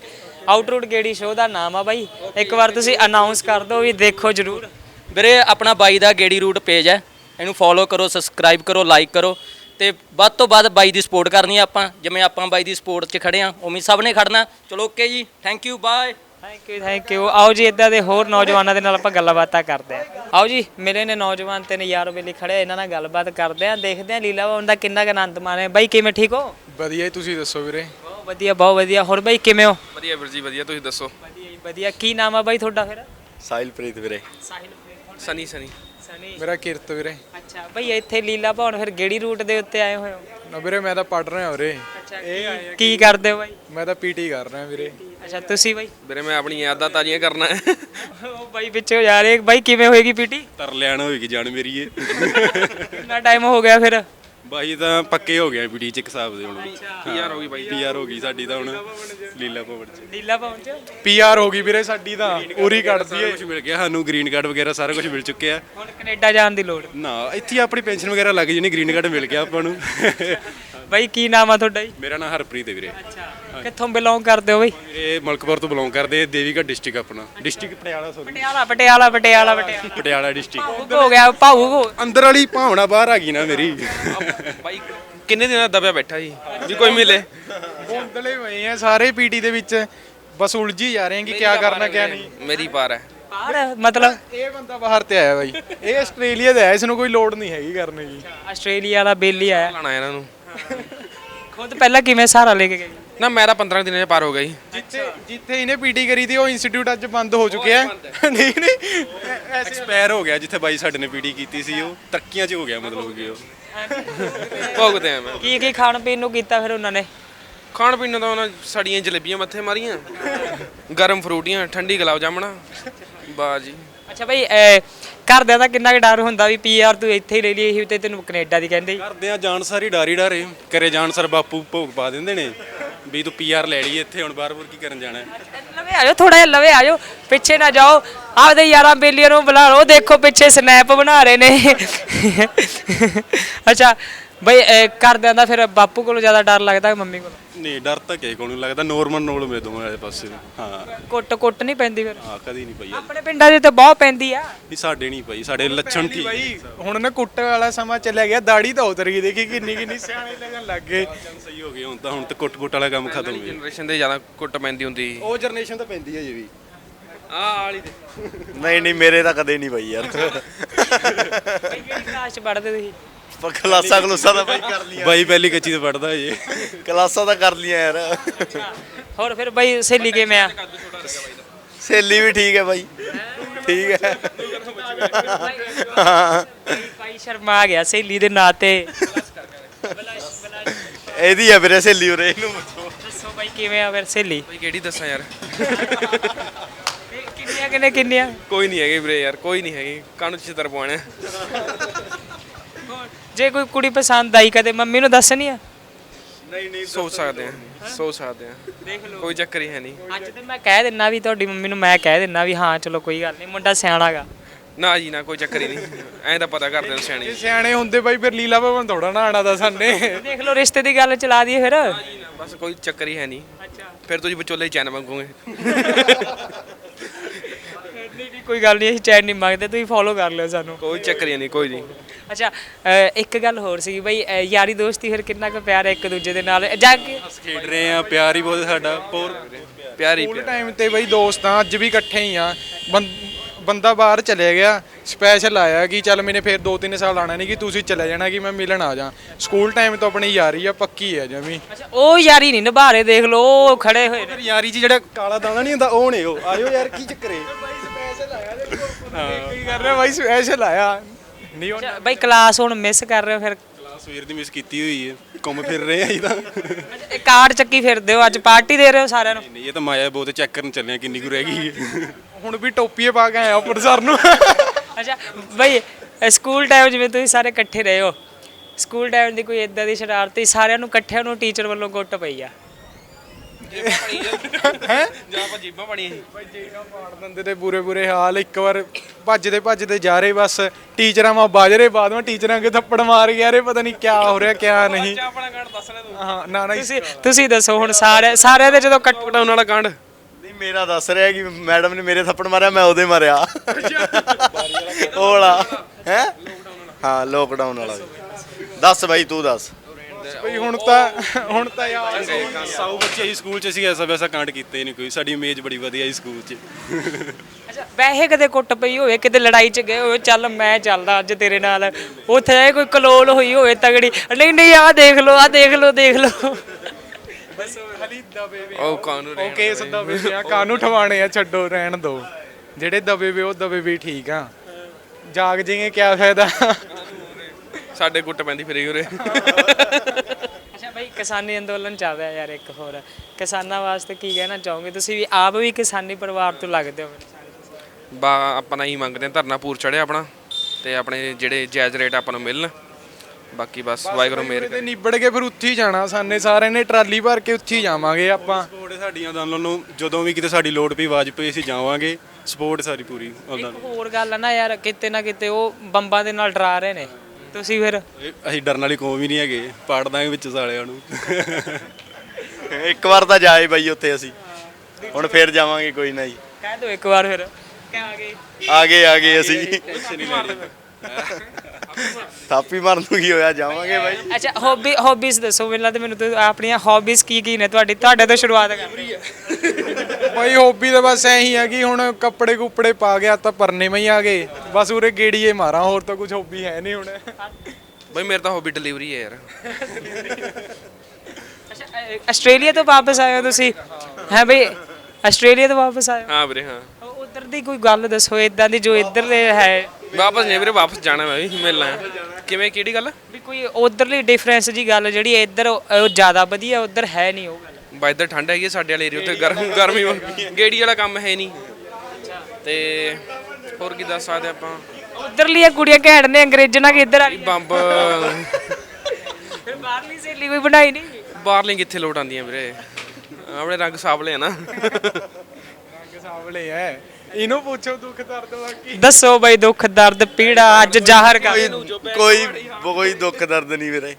ਆਊਟਰੂਟ ਗੇੜੀ ਸ਼ੋਅ ਦਾ ਨਾਮ ਆ ਬਾਈ। ਇੱਕ ਵਾਰ ਤੁਸੀਂ ਅਨਾਉਂਸ ਕਰ ਦਿਓ ਵੀ ਦੇਖੋ ਜਰੂਰ। ਵੀਰੇ ਆਪਣਾ ਬਾਈ ਦਾ ਗੇੜੀ ਰੂਟ ਪੇਜ ਹੈ। ਇਹਨੂੰ ਫੋਲੋ ਕਰੋ ਸਬਸਕ੍ਰਾਈਬ ਕਰੋ ਲਾਈਕ ਕਰੋ। ਤੇ ਵੱਧ ਤੋਂ ਵੱਧ ਬਾਈ ਦੀ ਸਪੋਰਟ ਕਰਨੀ ਆ ਆਪਾਂ। ਜਿਵੇਂ ਆਪਾਂ ਬਾਈ ਦੀ ਸਪੋਰਟ 'ਚ ਖੜੇ ਆ ਉਵੇਂ ਸਭ ਨੇ ਖੜਨਾ ਚਲੋ ਓਕੇ ਜੀ। Thank you bye thank you thank you ਆਓ ਜੀ ਇਦਾਂ ਦੇ ਹੋਰ ਨੌਜਵਾਨਾਂ ਦੇ ਨਾਲ ਆਪਾਂ ਗੱਲਾਂ ਬਾਤਾਂ ਕਰਦੇ ਆ ਆਓ ਜੀ ਮੇਰੇ ਨੇ ਨੌਜਵਾਨ ਤੇ ਯਾਰ ਵੇਲੇ ਖੜੇ ਇਹਨਾਂ ਨਾਲ ਗੱਲਬਾਤ ਕਰਦੇ ਆ ਦੇਖਦੇ ਆ ਲੀਲਾ ਭਵਨ ਦਾ ਕਿੰਨਾ ਕੁ ਆਨੰਦ ਮਾਣੇ ਬਾਈ ਕਿਵੇਂ ਠੀਕ ਹੋ? ਵਧੀਆ ਜੀ ਤੁਸੀਂ ਦੱਸੋ ਵੀਰੇ? ਬਹੁਤ ਵਧੀਆ ਬਹੁਤ ਵਧੀਆ। ਹੋਰ ਬਾਈ ਕਿਵੇਂ ਹੋ? ਵਧੀਆ ਵੀਰ ਜੀ ਵਧੀਆ ਤੁਸੀਂ ਦੱਸੋ? ਵਧੀਆ ਜੀ ਵਧੀਆ। ਕੀ ਨਾਮ ਆ ਬਾਈ ਤੁਹਾਡਾ ਫਿਰ? ਸਾਹਿਲਪ੍ਰੀਤ ਵੀਰੇ। ਸਾਹਿਲ ਸਨੀ ਸਨੀ। ਸਨੀ। ਮੇਰਾ ਕਿਰਤ ਵੀਰੇ। ਅੱਛਾ ਬਈ ਇੱਥੇ ਲੀਲਾ ਭਵਨ ਫਿਰ ਗੇੜੀ ਰੂਟ ਦੇ ਉੱਤੇ ਆਏ ਹੋਏ ਹੋ? ਨਾ ਵੀਰੇ ਮੈਂ ਤਾਂ ਪੜ ਰਿਹਾ ਉਰੇ। ਅੱਛਾ ਕੀ ਕਰਦੇ ਹੋ ਬਾਈ? ਮੈਂ ਤਾਂ ਪੀਟੀ ਕਰ ਰਿਹਾ ਵੀਰੇ। ਅੱਛਾ ਤੁਸੀਂ ਬਾਈ? ਵੀਰੇ ਮੈਂ ਆਪਣੀ ਯਾਦਾਂ ਤਾਜ਼ੀਆਂ ਕਰਨਾ ਹੈ। ਉਹ ਬਾਈ ਪਿੱਛੇ ਜਾ ਰਹੇ ਬਾਈ ਕਿਵੇਂ ਹੋਏਗੀ ਪੀਟੀ? ਤਰ ਲੈਣ ਹੋਏਗੀ ਜਾਣ ਮੇਰੀ ਇਹ। ਕਿੰਨਾ ਟਾਈਮ ਹੋ ਗਿਆ ਫਿਰ? ਬਾਈ ਤਾਂ ਪੱਕੇ ਹੋ ਗਿਆ ਪੀਟੀ ਚ ਇੱਕ ਹਿਸਾਬ ਦੇ ਹੁਣ। ਪੀਆਰ ਹੋ ਗਈ ਬਾਈ। ਪੀਆਰ ਹੋ ਗਈ ਸਾਡੀ ਤਾਂ ਹੁਣ। ਲੀਲਾ ਭਵਨ ਚ। ਲੀਲਾ ਭਵਨ ਚ? ਪੀਆਰ ਹੋ ਗਈ ਵੀਰੇ ਸਾਡੀ ਤਾਂ। ਉਰੀ ਕੱਢਦੀ ਸਾਰਾ ਕੁਝ ਮਿਲ ਗਿਆ। ਸਾਨੂੰ ਗ੍ਰੀਨ ਕਾਰਡ ਵਗੈਰਾ ਸਾਰਾ ਕੁਝ ਮਿਲ ਚੁੱਕਿਆ। ਹੁਣ ਕੈਨੇਡਾ ਜਾਣ ਦੀ ਲੋੜ। ਨਾ ਇੱਥੇ ਹੀ ਆਪਣੀ ਪੈਨਸ਼ਨ ਵਗੈਰਾ ਲੱਗ ਜਣੀ ਗ੍ਰੀਨ ਕਾਰਡ ਮਿਲ ਗਿਆ ਆਪਾਂ ਨੂੰ। ਬਾਈ ਕੀ ਨਾਮ ਆ ਤੁਹਾਡਾ ਜੀ? ਮੇਰਾ ਨਾਮ ਹਰਪ੍ਰੀਤ ਹੈ ਵੀਰੇ। ਅੱਛਾ। ਕਿੱਥੋਂ ਬਿਲੋਂਗ ਕਰਦੇ ਹੋ ਬਾਈ? ਇਹ ਮਲਕਪੁਰ ਤੋਂ ਬਿਲੋਂਗ ਕਰਦੇ ਦੇਵੀਗੜ੍ਹ ਡਿਸਟ੍ਰਿਕਟ ਆਪਣਾ। District Patiala sorry Patiala Patiala Patiala Patiala. Patiala district ਹੋ ਗਿਆ ਭਾਵੁਕ ਹੋ ਅੰਦਰ ਵਾਲੀ ਭਾਵਨਾ ਬਾਹਰ ਆ ਗਈ ਨਾ ਮੇਰੀ। ਬਾਈ ਕਿੰਨੇ ਦਿਨਾਂ ਦਾ ਦਬਿਆ ਬੈਠਾ ਜੀ? ਵੀ ਕੋਈ ਮਿਲੇ? ਬੋਂਦਲੇ ਹੋਏ ਆ ਸਾਰੇ ਪੀਟੀ ਦੇ ਵਿੱਚ। ਬਸ ਉਲਝੀ ਜਾ ਰਹੇ ਆ ਕਿ ਕੀ ਕਰਨਾ ਕੀ ਨਹੀਂ। ਮੇਰੀ ਪਾਰ ਹੈ। ਬਾਹਰ ਮਤਲਬ? ਇਹ ਬੰਦਾ ਬਾਹਰ ਤੇ ਆਇਆ ਬਾਈ। ਇਹ ਆਸਟ੍ਰੇਲੀਆ ਦਾ ਹੈ ਇਸ ਨੂੰ ਕੋਈ ਲੋੜ ਨਹੀਂ ਹੈਗੀ ਕਰਨੇ ਦੀ ਆਸਟ੍ਰੇਲੀਆ ਦਾ ਬੇਲੀ ਆਇਆ। ਲਾਣਾ ਇਹਨਾਂ ਨੂੰ। ਖੁਦ ਪਹਿਲਾਂ ਕਿਵੇਂ ਸਹਾਰਾ ਲੈ ਕੇ ਗਏ? ਨਾ ਮੈਂ ਤਾਂ 15 ਦਿਨਾਂ 'ਚ ਪਾਰ ਹੋ ਗਿਆ ਜੀ। ਜਿੱਥੇ ਜਿੱਥੇ ਇਹਨੇ ਪੀਟੀ ਕਰੀ ਤੀ ਉਹ ਇੰਸਟੀਚਿਊਟ ਅੱਜ ਬੰਦ ਹੋ ਚੁੱਕਿਆ ਹੈ। ਨਹੀਂ ਨਹੀਂ। ਐਕਸਪਾਇਰ ਹੋ ਗਿਆ ਜਿੱਥੇ ਬਾਈ ਸਾਡੇ ਨੇ ਪੀਟੀ ਕੀਤੀ ਸੀ ਉਹ ਤਰੱਕੀਆਂ 'ਚ ਹੋ ਗਿਆ ਮਤਲਬ ਕਿ ਉਹ। ਭੋਗਦੇ ਆ ਮੈਂ। ਕੀ ਕੀ ਖਾਣ ਪੀਣ ਨੂੰ ਕੀਤਾ ਫਿਰ ਉਹਨਾਂ ਨੇ? ਖਾਣ ਪੀਣ ਨੂੰ ਤਾਂ ਉਹਨਾਂ ਸੜੀਆਂ ਜਲੇਬੀਆਂ ਮੱਥੇ ਮਾਰੀਆਂ। ਗਰਮ ਫਰੂਟੀਆਂ ਠੰਡੀ ਗੁਲਾਬ ਜਾਮਣਾ। ਜੀ। ਅੱਛਾ ਭਾਈ ਅਹ, ਘਰਦਿਆਂ ਦਾ ਕਿੰਨਾ ਕੁ ਡਰ ਹੁੰਦਾ ਵੀ ਪੀਆਰ ਤੂੰ ਇੱਥੇ ਹੀ ਲੈ ਲਈ ਇਹੀ ਤੇ ਤੈਨੂੰ ਕੈਨੇਡਾ ਦੀ ਕਹਿੰਦੇ। ਕਰਦੇ ਆ ਜਾਣ ਸਾਰੀ ਡਾਰੀ ਡਾਰੇ ਕਰੇ ਜਾਣ ਸਰ ਬਾਪੂ ਭੋਗ ਪਾ ਦਿੰਦੇ ਨੇ ਵੀ ਤੂੰ ਪੀਆਰ ਲੈ ਲਈ ਇੱਥੇ ਹੁਣ ਬਾਰ-ਬਾਰ ਕੀ ਕਰਨ ਜਾਣਾ ਹੈ? ਲਵੇ ਆਜੋ ਥੋੜਾ ਜਿਹਾ ਲਵੇ ਆਜੋ ਪਿੱਛੇ ਨਾ ਜਾਓ ਆਪਦੇ ਯਾਰਾਂ ਬੇਲੀਆਂ ਨੂੰ ਬੁਲਾ ਲਓ ਦੇਖੋ ਪਿੱਛੇ ਸਨੈਪ ਬਣਾ ਰਹੇ ਨੇ ਅੱਛਾ ਬਈ ਅਹ, ਘਰਦਿਆਂ ਦਾ ਫਿਰ ਬਾਪੂ ਕੋਲੋਂ ਜ਼ਿਆਦਾ ਡਰ ਲੱਗਦਾ ਮੰਮੀ ਕੋਲੋਂ? ਨਹੀਂ ਡਰ ਤਾਂ ਕਿਸੇ ਕੋਲ ਨਹੀਂ ਲੱਗਦਾ। ਨੋਰਮਲ ਨੋਲ ਮੇ ਦੋਵਾਂ ਵਾਲੇ ਪਾਸੇ ਹਾਂ। ਕੁੱਟ ਕੁੱਟ ਨਹੀਂ ਪੈਂਦੀ ਫਿਰ? ਆ ਕਦੀ ਨਹੀਂ ਪਈ। ਆਪਣੇ ਪਿੰਡਾਂ 'ਚ ਤਾਂ ਬਹੁਤ ਪੈਂਦੀ ਆ। ਨਹੀਂ ਸਾਡੇ ਨਹੀਂ ਪਈ। ਸਾਡੇ ਲੱਛਣ ਠੀਕ ਬਾਈ। ਹੁਣ ਨਾ ਕੁੱਟ ਵਾਲਾ ਸਮਾਂ ਚੱਲਿਆ ਗਿਆ। ਦਾੜੀ ਤਾਂ ਉਤਰ ਗਈ। ਦੇਖੀ ਕਿੰਨੀ ਕਿੰਨੀ ਸਿਆਣੇ ਲੱਗਣ ਲੱਗ ਗਏ। ਸਹੀ ਹੋ ਗਏ। ਹੁਣ ਤਾਂ ਹੁਣ ਤਾਂ ਕੁੱਟ-ਕੁੱਟ ਵਾਲਾ ਕੰਮ ਖਤਮ ਹੋ ਗਿਆ। ਜਨਰੇਸ਼ਨ ਦੇ ਜ਼ਿਆਦਾ ਕੁੱਟ ਪੈਂਦੀ ਹੁੰਦੀ। ਉਹ ਜਨਰੇਸ਼ਨ ਤਾਂ ਪੈਂਦੀ ਹੈ ਜੀ ਵੀ। ਆਹ ਵਾਲੀ ਦੇ ਨਹੀਂ ਨਹੀਂ ਮੇਰੇ ਤਾਂ ਕਦੇ ਨਹੀਂ ਪਈ ਯਾਰ। ਬਈ ਕਿਹੜੀ ਕਲਾਸ 'ਚ ਪੜ੍ਹਦੇ ਤੁਸੀਂ? ਪਰ ਕਲਾਸਾਂ ਕਲੂਸਾਂ ਤਾਂ ਬਾਈ ਕਰ ਲੀਆਂ। ਬਾਈ ਪਹਿਲੀ ਕੱਚੀ ਤੋਂ ਪੜਦਾ ਜੇ ਕਲਾਸਾਂ ਤਾਂ ਕਰ ਲੀਆਂ ਯਾਰ। ਹੋਰ ਫਿਰ ਬਈ ਸਹੇਲੀ ਕਿਵੇਂ ਆ? ਸਹੇਲੀ ਵੀ ਠੀਕ ਹੈ ਬਾਈ। ਠੀਕ ਹੈ। ਭਾਈ ਸ਼ਰਮਾ ਆ ਗਿਆ ਸਹੇਲੀ ਦੇ ਨਾਂ ਤੇ। ਇਹਦੀ ਆ ਵੀਰੇ ਸਹੇਲੀ ਉਰੇ ਇਹਨੂੰ ਪੁੱਛੋ। ਦੱਸੋ ਭਾਈ ਕਿਵੇਂ ਆ ਫਿਰ ਸਹੇਲੀ? ਬਈ ਕਿਹੜੀ ਦੱਸਾਂ ਯਾਰ? ਕਿੰਨੀਆਂ ਕਿੰਨੇ ਕਿੰਨੀਆਂ? ਕੋਈ ਨਹੀਂ ਹੈਗੀ ਵੀਰੇ ਯਾਰ ਕੋਈ ਨਹੀਂ ਹੈਗੀ। ਕੰਨ ਚਿੱਤਰ ਪਵਾਉਣਾ ਜੇ ਕੋਈ ਕੁੜੀ ਪਸੰਦ ਆਈ ਕਦੇ ਮੰਮੀ ਨੂੰ ਦੱਸਣੀ ਆ? ਸੋਚ ਸਕਦੇ ਆ ਸੋਚ ਸਕਦੇ ਆ। ਦੇਖ ਲਓ। ਕੋਈ ਚੱਕਰ ਹੀ ਹੈ ਨਹੀਂ। ਅੱਜ ਤੇ ਮੈਂ ਕਹਿ ਦਿੰਨਾ ਵੀ ਤੁਹਾਡੀ ਮੰਮੀ ਨੂੰ ਮੈਂ ਕਹਿ ਦਿੰਨਾ ਵੀ ਹਾਂ ਚਲੋ ਕੋਈ ਗੱਲ ਨਹੀਂ ਮੁੰਡਾ ਸਿਆਣਾਗਾ ਨਾ ਜੀ ਨਾ ਕੋਈ ਚੱਕਰ ਹੀ ਨਹੀਂ। ਐਂ ਤਾਂ ਪਤਾ ਕਰਦੇ ਨੇ ਸਿਆਣੇ ਜੇ ਸਿਆਣੇ ਹੁੰਦੇ ਬਾਈ ਫਿਰ ਲੀਲਾ ਭਵਨ ਥੋੜਾ ਨਾ ਆਣਾ ਦਾ ਸਾਨੇ ਦੇਖ ਲਓ ਰਿਸ਼ਤੇ ਦੀ ਗੱਲ ਚਲਾ ਦਈਏ ਫਿਰ। ਬਸ ਕੋਈ ਚੱਕਰ ਹੀ ਹੈ ਨਹੀਂ। ਅੱਛਾ। ਫਿਰ ਤੁਸੀਂ ਵਿਚੋਲੇ ਚੈਨ ਮੰਗੋਗੇ। ਨਹੀਂ ਨਹੀਂ ਕੋਈ ਗੱਲ ਨਹੀਂ ਅਸੀਂ ਚੈਟ ਨਹੀਂ ਮੰਗਦੇ ਤੁਸੀਂ ਫੋਲੋ ਕਰ ਲਿਓ ਸਾਨੂੰ। ਕੋਈ ਚੱਕਰ ਹੀ ਨਹੀਂ ਕੋਈ ਨਹੀਂ। ਅੱਛਾ ਅ, ਇੱਕ ਗੱਲ ਹੋਰ ਸੀ ਬਈ ਅ, ਯਾਰੀ ਦੋਸਤੀ ਫਿਰ ਕਿੰਨਾ ਕੁ ਪਿਆਰ ਹੈ ਇੱਕ ਦੂਜੇ ਦੇ ਨਾਲ? ਜਾ ਕੇ ਖੇਡ ਰਹੇ ਆ ਪਿਆਰ ਹੀ ਬਹੁਤ ਸਾਡਾ ਹੋਰ ਪਿਆਰੀ ਸਕੂਲ ਟਾਈਮ ਤੇ ਬਈ ਦੋਸਤ ਆ ਅੱਜ ਵੀ ਇਕੱਠੇ ਹੀ ਆ ਬੰ- ਬੰਦਾ ਬਾਹਰ ਚਲੇ ਗਿਆ ਸਪੈਸ਼ਲ ਆਇਆ ਕਿ ਚੱਲ ਮੈਨੇ ਫਿਰ 2-3 ਸਾਲ ਆਣਾ ਨਹੀਂ ਕਿ ਤੁਸੀਂ ਚਲੇ ਜਾਣਾ ਕਿ ਮੈਂ ਮਿਲਣ ਆ ਜਾ। ਸਕੂਲ ਟਾਈਮ ਤੋਂ ਆਪਣੀ ਯਾਰੀ ਆ ਪੱਕੀ ਆ ਜਮੀ। ਅੱਛਾ ਉਹ ਯਾਰੀ ਨਹੀਂ ਨਿਭਾ ਰਹੇ ਦੇਖ ਲਓ ਉਹ ਖੜੇ ਹੋਏ ਨੇ। ਯਾਰੀ ਚ ਜਿਹੜਾ ਕਾਲਾ ਦਾਣਾ ਨਹੀਂ ਹੁੰਦਾ ਉਹ ਨੇ ਉਹ। ਆਇਓ ਯਾਰ ਕੀ ਚੱਕਰੇ ਕੀ ਕਰ ਰਿਹਾ ਬਾਈ? ਸਪੈਸ਼ਲ ਆਇਆ। ਨਹੀਂ ਅੱਛਾ, ਬਈ ਕਲਾਸ ਹੁਣ ਮਿਸ ਕਰ ਰਹੇ ਹੋ ਫਿਰ? ਕਲਾਸ ਸਵੇਰ ਦੀ ਮਿਸ ਕੀਤੀ ਹੋਈ ਹੈ। ਘੁੰਮ ਫਿਰ ਰਹੇ ਆ ਜੀ ਤਾਂ। ਇਹ ਕਾਰਡ ਚੱਕੀ ਫਿਰਦੇ ਹੋ ਅੱਜ ਪਾਰਟੀ ਦੇ ਰਹੇ ਹੋ ਸਾਰਿਆਂ ਨੂੰ? ਨਹੀਂ ਇਹ ਤਾਂ ਮਾਇਆ ਬਹੁਤ ਚੈੱਕ ਕਰਨ ਚੱਲੇ ਆ ਕਿੰਨੀ ਕੁ ਰਹਿ ਗਈ ਹੈ। ਹੁਣ ਵੀ ਟੋਪੀਏ ਪਾ ਕੇ ਆਇਆ ਉੱਪਰ ਸਰ ਨੂੰ। ਅੱਛਾ ਬਈ ਇਹ ਸਕੂਲ ਟਾਈਮ ਜਿਵੇਂ ਤੁਸੀਂ ਸਾਰੇ ਇਕੱਠੇ ਰਹੇ ਹੋ ਸਕੂਲ ਟਾਈਮ ਦੀ ਕੋਈ ਇਦਾਂ ਦੀ ਸ਼ਰਾਰਤੀ ਸਾਰਿਆਂ ਨੂੰ ਇਕੱਠਿਆਂ ਨੂੰ ਟੀਚਰ ਵੱਲੋਂ ਗੁੱਟ ਪਈ ਆ। ਜਾਂ ਆਪਾਂ ਜੀਬਾਂ ਪਾਣੀਆਂ ਸੀ। ਪਾੜ ਦਿੰਦੇ ਤੇ ਬੁਰੇ ਬੁਰੇ ਹਾਲ ਇੱਕ ਵਾਰ ਭੱਜਦੇ ਭੱਜਦੇ ਜਾ ਰਹੇ ਬਸ ਟੀਚਰਾਂ ਮਾ ਬਾਜਰੇ ਬਾਅਦ ਵਿੱਚ ਟੀਚਰਾਂ ਕੇ ਥੱਪੜ ਮਾਰ ਗਿਆ ਰੇ ਪਤਾ ਨਹੀਂ ਕਿਆ ਹੋ ਰਿਹਾ ਕਿਆ ਨਹੀਂ। ਆਪਣਾ ਕਾਂਡ ਦੱਸ ਲੈ ਤੂੰ। ਹਾਂ ਨਾ ਨਾ ਤੁਸੀਂ ਤੁਸੀਂ ਦੱਸੋ ਹੁਣ ਸਾਰੇ ਸਾਰਿਆਂ ਦੇ ਜਦੋਂ ਇਕੱਠ ਲੋਕਡਾਊਨ ਵਾਲਾ ਕਾਂਡ ਨਹੀਂ ਮੇਰਾ ਦੱਸ ਰਿਹਾ ਕਿ ਮੈਡਮ ਨੇ ਮੇਰੇ ਥੱਪੜ ਮਾਰਿਆ ਮੈਂ ਉਹਦੇ ਮਾਰਿਆ। ਉਹਲਾ ਹੈ? ਹਾਂ ਲੋਕਡਾਊਨ ਵਾਲਾ। ਵੀ। ਦੱਸ ਬਾਈ ਤੂੰ ਦੱਸ। ਬਈ ਹੁਣ ਤਾਂ ਹੁਣ ਤਾਂ ਯਾਰ ਸਾਊ ਬੱਚੇ ਹੀ ਸਕੂਲ ਚ ਸੀ ਐਸਾ ਵੈਸਾ ਕਾਂਡ ਕੀਤੇ ਹੀ ਨਹੀਂ ਕੋਈ। ਸਾਡੀ ਇਮੇਜ ਬੜੀ ਵਧੀਆ ਸੀ ਸਕੂਲ ਚ। ਅੱਛਾ ਵੈਸੇ ਕਦੇ ਕੁੱਟ ਪਈ ਹੋਵੇ ਕਿਤੇ ਲੜਾਈ 'ਚ ਗਏ ਹੋਵੇ ਚੱਲ ਮੈਂ ਚੱਲਦਾ ਅੱਜ ਤੇਰੇ ਨਾਲ। ਉੱਥੇ ਜਾਏ ਕੋਈ ਕਲੋਲ ਹੋਈ ਹੋਵੇ ਤਗੜੀ। ਨਹੀਂ ਨਹੀਂ ਆਹ ਦੇਖ ਲਓ ਆਹ ਦੇਖ ਲਓ ਦੇਖ ਲਓ। ਉਹ ਕਾਨੂੰਨ ਉਹ ਕੇਸ ਦਬੇ ਵੇ ਆ ਕਾਨੂੰ ਠਵਾਣੇ ਆ ਛੱਡੋ ਰਹਿਣ ਦੋ। ਜਿਹੜੇ ਦਬੇ ਵੇ ਉਹ ਦਬੇ ਵੀ ਠੀਕ ਆ। ਜਾਗ ਜਿਗੇ ਕਿਆ ਫਾਇਦਾ? ਸਾਡੇ ਗੁੱਟ ਪੈਂਦੀ ਫਿਰੀ ਉਰੇ। ਅੱਛਾ ਭਾਈ ਕਿਸਾਨੀ ਅੰਦੋਲਨ ਚੱਲ ਰਿਹਾ ਯਾਰ ਇੱਕ ਹੋਰ। ਕਿਸਾਨਾਂ ਵਾਸਤੇ ਕੀ ਕਹਿਣਾ ਚਾਹੋਗੇ? ਤੁਸੀਂ ਵੀ ਆਪ ਵੀ ਕਿਸਾਨੀ ਪਰਿਵਾਰ ਤੋਂ ਲੱਗਦੇ ਹੋ ਮੇਰੇ ਸਾਰੇ। ਬਾ ਆਪਣਾ ਹੀ ਮੰਗਦੇ ਹਾਂ ਧਰਨਾ ਪੂਰ ਚੜਿਆ ਆਪਣਾ ਤੇ ਆਪਣੇ ਜਿਹੜੇ ਜਾਇਜ਼ ਰੇਟ ਆਪਾਂ ਨੂੰ ਮਿਲਣ। ਬਾਕੀ ਬਸ ਵਾਹਿਗੁਰੂ ਮੇਰ ਤੇ ਨਿਬੜ ਕੇ ਫਿਰ ਉੱਥੇ ਹੀ ਜਾਣਾ ਸਾਨੇ ਸਾਰਿਆਂ ਨੇ ਟਰਾਲੀ ਭਰ ਕੇ ਉੱਥੇ ਹੀ ਜਾਵਾਂਗੇ ਆਪਾਂ। ਸਪੋਰਟ ਸਾਡੀਆਂ ਅੰਦੋਲਨ ਨੂੰ ਜਦੋਂ ਵੀ ਕਿਤੇ ਸਾਡੀ ਲੋੜ ਪਈ ਆਵਾਜ਼ ਪਈ ਅਸੀਂ ਜਾਵਾਂਗੇ। ਸਪੋਰਟ ਸਾਰੀ ਪੂਰੀ ਉਹਨਾਂ ਇੱਕ ਹੋਰ ਗੱਲ ਆ ਨਾ ਯਾਰ ਕਿਤੇ ਨਾ ਕਿਤੇ ਉਹ ਬੰਬਾਂ ਦੇ ਨਾਲ ਡਰਾ ਰਹੇ ਨੇ। ਤੁਸੀਂ ਫਿਰ? ਅਸੀਂ ਡਰਨ ਵਾਲੀ ਕੌਮ ਹੀ ਨਹੀਂ ਹੈਗੇ ਪਾੜ ਦਾਂਗੇ ਵਿੱਚ ਸਾਲਿਆਂ ਨੂੰ। ਇੱਕ ਵਾਰ ਤਾਂ ਜਾਏ ਬਾਈ ਉੱਥੇ ਅਸੀਂ। ਹੁਣ ਫੇਰ ਜਾਵਾਂਗੇ ਕੋਈ ਨਾ ਜੀ। ਕਹਿ ਦਿਓ ਇੱਕ ਵਾਰ ਫਿਰ। ਕਿ ਆ ਗਏ ਆ ਗਏ ਆ ਗਏ ਅਸੀਂ ਥਾਪੀ ਮਾਰਨ ਨੂੰ ਕੀ ਹੋਇਆ? ਜਾਵਾਂਗੇ ਬਾਈ। ਅੱਛਾ ਹੌਬੀ ਹੌਬੀਜ਼ ਦੱਸੋ ਮੈਨੂੰ ਲੱਗਦਾ ਮੈਨੂੰ ਤੁਸੀਂ ਆਪਣੀਆਂ ਹੌਬੀਜ਼ ਕੀ ਕੀ ਨੇ ਤੁਹਾਡੀ? ਤੁਹਾਡੇ ਤੋਂ ਸ਼ੁਰੂਆਤ ਕਰ ਬਾਈ ਹੌਬੀ ਤਾਂ ਬਸ ਐਹੀ ਆ ਕਿ ਹੁਣ ਕੱਪੜੇ ਕੁੱਪੜੇ ਪਾ ਗਿਆ ਤਾਂ ਪਰਨੇ ਮੈਂ ਹੀ ਆ ਗਏ। ਬਸ ਉਰੇ ਗੇੜੀਏ ਮਾਰਾਂ ਹੋਰ ਤਾਂ ਕੁਝ ਹੌਬੀ ਹੈ ਨਹੀਂ ਹੁਣ। ਬਈ ਮੇਰੇ ਤਾਂ ਹੌਬੀ ਡਿਲੀਵਰੀ ਹੈ ਯਾਰ। ਅੱਛਾ ਆਸਟ੍ਰੇਲੀਆ ਤੋਂ ਵਾਪਸ ਆਏ ਹੋ ਤੁਸੀਂ? ਹੈ ਬਈ ਆਸਟ੍ਰੇਲੀਆ ਤੋਂ ਵਾਪਸ ਆਏ ਹਾਂ? ਵੀਰੇ ਹਾਂ। ਹੋ ਉਧਰ ਦੀ ਕੋਈ ਗੱਲ ਦੱਸੋ ਇਦਾਂ ਦੀ ਜੋ ਇੱਧਰ ਦੇ ਹੈ। ਵਾਪਸ ਨਹੀਂ ਵੀਰੇ ਵਾਪਸ ਜਾਣਾ ਮੈਂ ਵੀ ਮਿਲਣਾ ਹੈ। ਕਿਵੇਂ ਕਿਹੜੀ ਗੱਲ? ਵੀ ਕੋਈ ਉਧਰਲੀ ਡਿਫਰੈਂਸ ਜੀ ਗੱਲ ਜਿਹੜੀ ਇੱਧਰ ਉਹ ਜ਼ਿਆਦਾ ਵਧੀਆ ਉਧਰ ਹੈ ਨਹੀਂ ਉਹ ਗੱਲ। ਬਾ ਇੱਧਰ ਠੰਡ ਹੈਗੀ ਹੈ, ਸਾਡੇ ਵਾਲੇ ਏਰੀਆ ਉੱਤੇ ਗਰਮ ਗਰਮੀ ਗੇੜੀ ਵਾਲਾ ਕੰਮ ਹੈ ਨਹੀਂ। ਤੇ ਹੋਰ ਕੀ ਦੱਸ ਸਕਦੇ ਆਪਾਂ? ਉਧਰਲੀਆਂ ਕੁੜੀਆਂ ਘੈਂਟ ਨੇ ਅੰਗਰੇਜ਼ਾਂ ਕਿ ਇੱਧਰ ਆ ਬੰਬ। ਫਿਰ ਬਾਹਰਲੀ ਸਹੇਲੀ ਕੋਈ ਬਣਾਈ ਨਹੀਂ? ਬਾਹਰਲੀ ਕਿੱਥੇ ਲੋਟ ਆਉਂਦੀਆਂ ਵੀਰੇ? ਆਪਣੇ ਰੰਗ ਸਾਵਲੇ ਆ ਨਾ। ਸਾਹਮਣੇ ਐ ਇਹਨੂੰ ਪੁੱਛੋ ਦੁੱਖ ਦਰਦ ਬਾਕੀ ਦੱਸੋ ਬਈ ਦੁੱਖ ਦਰਦ ਪੀੜਾ ਅੱਜ ਜ਼ਾਹਰ ਕਰ। ਕੋਈ ਕੋਈ ਦੁੱਖ ਦਰਦ ਨਹੀਂ ਵੀਰੇ।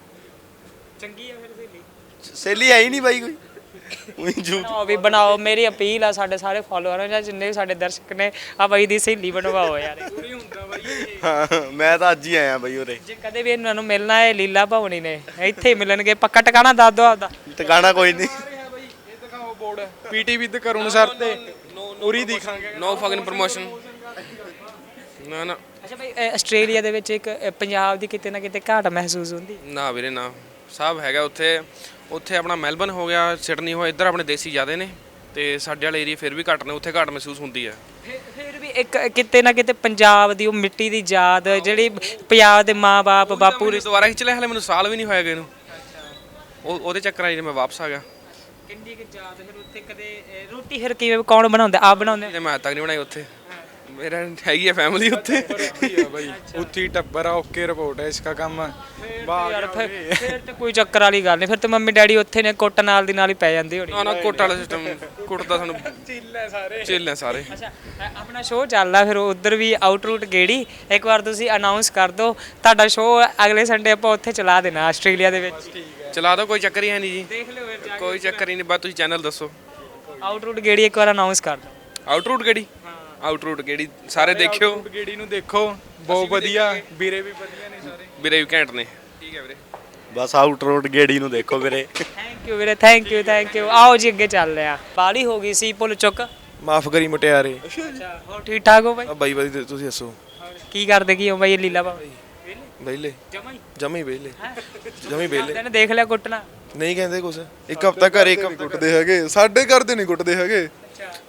ਚੰਗੀ ਆ ਫਿਰ ਸਹੇਲੀ। ਸੇਲੀ ਹੀ ਨਹੀਂ ਬਾਈ ਕੋਈ। ਉਹੀ ਝੂਠ ਬਣਾਓ ਵੀ ਬਣਾਓ। ਮੇਰੀ ਅਪੀਲ ਆ ਸਾਡੇ ਸਾਰੇ ਫਾਲੋਅਰਾਂ ਜਾਂ ਜਿੰਨੇ ਵੀ ਸਾਡੇ ਦਰਸ਼ਕ ਨੇ ਆ ਬਾਈ ਦੀ ਸਹੇਲੀ ਬਣਵਾਓ ਯਾਰ। ਹਾਂ ਮੈਂ ਤਾਂ ਅੱਜ ਹੀ ਆਇਆ ਬਾਈ ਉਰੇ। ਜੇ ਕਦੇ ਵੀ ਇਹਨਾਂ ਨੂੰ ਮਿਲਣਾ ਹੈ ਲੀਲਾ ਭਵਨੀ ਨੇ ਇੱਥੇ ਹੀ ਮਿਲਣਗੇ। ਪੱਕਾ ਟਿਕਾਣਾ ਦੱਸ ਦਿਓ ਆਪਦਾ। ਟਿਕਾਣਾ ਕੋਈ ਨਹੀਂ। ਇਹ ਦਿਖਾਓ board. PT with Karun sir ਤੇ ਉਰੀ ਦਿਖਾਂਗੇ। ਨੋ ਫਗਨ ਪ੍ਰੋਮੋਸ਼ਨ ਨਾ ਨਾ। ਅੱਛਾ ਭਾਈ ਅ, ਆਸਟ੍ਰੇਲੀਆ ਦੇ ਵਿੱਚ ਇੱਕ ਅ, ਪੰਜਾਬ ਦੀ ਕਿਤੇ ਨਾ ਕਿਤੇ ਘਾਟ ਮਹਿਸੂਸ ਹੁੰਦੀ। ਨਾ ਵੀਰੇ ਨਾ। ਸਭ ਹੈਗਾ ਉੱਥੇ। ਉੱਥੇ ਆਪਣਾ ਮੈਲਬਨ ਹੋ ਗਿਆ ਸਿਡਨੀ ਹੋ ਇੱਧਰ ਆਪਣੇ ਦੇਸੀ ਜ਼ਿਆਦੇ ਨੇ। ਤੇ ਸਾਡੇ ਵਾਲੇ ਏਰੀਆ ਫਿਰ ਵੀ ਘੱਟ ਨੇ ਉੱਥੇ ਘੱਟ ਮਹਿਸੂਸ ਹੁੰਦੀ ਹੈ ਫਿਰ ਫਿਰ ਵੀ ਇੱਕ ਕਿਤੇ ਨਾ ਕਿਤੇ ਪੰਜਾਬ ਦੀ ਉਹ ਮਿੱਟੀ ਦੀ ਯਾਦ ਜਿਹੜੀ ਪੰਜਾਬ ਦੇ ਮਾਪੇ ਬਾਪੂ ਮੈਨੂੰ ਦੁਬਾਰਾ ਖਿੱਚ ਲਿਆ ਹਲੇ ਮੈਨੂੰ ਸਾਲ ਵੀ ਨਹੀਂ ਹੋਇਆ ਗਏ ਨੂੰ। ਉਹ ਉਹਦੇ ਚੱਕਰਾਂ 'ਚ ਮੈਂ ਵਾਪਸ ਆ ਗਿਆ। ਕਿੰਨੀ ਕਿ ਯਾਦ ਫਿਰ ਉੱਥੇ ਕਦੇ ਅਹ, ਰੋਟੀ ਫਿਰ ਕਿਵੇਂ ਕੌਣ ਬਣਾਉਂਦਾ? ਆਪ ਬਣਾਉਂਦੇ? ਤੇ ਮੈਂ ਤੱਕ ਨਹੀਂ ਬਣਾਈ ਉੱਥੇ। ਮੇਰਾ ਹੈਗੀ ਆ ਫੈਮਿਲੀ ਉੱਥੇ। ਹੀ ਟੱਬਰ ਆ ਓਕੇ ਰਿਪੋਰਟ ਹੈ ਇਸਕਾ ਕੰਮ। ਯਾਰ ਫਿਰ ਫਿਰ ਤਾਂ ਕੋਈ ਚੱਕਰ ਵਾਲੀ ਗੱਲ ਨਹੀਂ। ਫਿਰ ਤੇ ਮੰਮੀ ਡੈਡੀ ਉੱਥੇ ਨੇ ਕੁੱਟ ਨਾਲ ਦੀ ਨਾਲ ਹੀ ਪੈ ਜਾਂਦੀ ਹੋਣੀ। ਨਾ ਨਾ ਕੋਟ ਵਾਲਾ ਸਿਸਟਮ ਕੁੱਟਦਾ ਸਾਨੂੰ ਚਿੱਲ ਹੈ ਸਾਰੇ। ਚਿੱਲ ਹੈ ਸਾਰੇ। ਅੱਛਾ ਅ- ਆਪਣਾ ਸ਼ੋਅ ਚੱਲਦਾ ਫਿਰ ਉਧਰ ਵੀ ਆਊਟਰੂਟ ਗੇੜੀ। ਇੱਕ ਵਾਰ ਤੁਸੀਂ ਅਨਾਉਂਸ ਕਰ ਦਿਓ ਤੁਹਾਡਾ ਸ਼ੋਅ ਅਗਲੇ ਸੰਡੇ ਆਪਾਂ ਉੱਥੇ ਚਲਾ ਦੇਣਾ ਆਸਟ੍ਰੇਲੀਆ ਦੇ ਵਿੱਚ। ਚਲਾ ਦੋ ਕੋਈ ਚੱਕਰ ਹੀ ਹੈ ਨਹੀਂ ਜੀ। ਦੇਖ ਲਿਓ ਫਿਰ ਜਾ ਕੋਈ ਚੱਕਰ ਹੀ ਨਹੀਂ ਬਸ ਤੁਸੀਂ ਚੈਨਲ ਦੱਸੋ। ਆਊਟਰੂਟ ਗੇੜੀ ਇੱਕ ਵਾਰ ਅਨਾਉਂਸ ਕਰ ਦਿਓ। ਆਊਟਰੂਟ ਕਿਹੜੀ ਆਊਟਰੂਟ ਕਿਹੜੀ ਸਾਰੇ ਦੇਖਿਓ। ਗੇੜੀ ਨੂੰ ਦੇਖੋ ਬਹੁਤ ਵਧੀਆ ਵੀਰੇ ਵੀ ਵਧੀਆ ਨੇ ਸਾਰੇ। ਵੀਰੇ ਵੀ ਘੈਂਟ ਨੇ। ਠੀਕ ਹੈ ਵੀਰੇ। ਬਸ ਆਊਟ ਰੋਡ ਗੇੜੀ ਨੂੰ ਦੇਖੋ ਵੀਰੇ। ਥੈਂਕ ਯੂ ਵੀਰੇ ਥੈਂਕ ਯੂ ਥੈਂਕ ਯੂ ਆਓ ਜੀ ਅੱਗੇ ਚੱਲ ਰਿਹਾ। ਬਾਲੀ ਹੋ ਗਈ ਸੀ ਪੁੱਲ ਚੁੱਕ। ਮਾਫ ਕਰੀ ਮੁਟਿਆਰੇ। ਅੱਛਾ ਹੋਰ ਠੀਕ ਠਾਕ ਹੋ ਬਾਈ? ਆ ਬਾਈ ਬਾਈ ਤੁਸੀਂ ਦੱਸੋ। ਕੀ ਕਰਦੇ ਕੀ ਹੋ ਬਾਈ ਇਹ ਲੀਲਾ ਬਾਬਾ ਬੇਲੇ ਜਮਾ ਹੀ। ਜਮੀ ਬੇਲੇ ਜਮੀ ਬੇਲੇ ਤੈਨੂੰ ਦੇਖ ਲਿਆ ਕੁੱਟਣਾ। ਨਹੀਂ ਕਹਿੰਦੇ ਕੁਛ। ਇੱਕ ਹਫਤਾ ਘਰੇ ਇੱਕ ਹਫ਼ਤਾ ਕੁੱਟਦੇ ਹੈਗੇ। ਸਾਡੇ ਘਰ ਦੇ ਨਹੀਂ ਕੁੱਟਦੇ ਹੈਗੇ।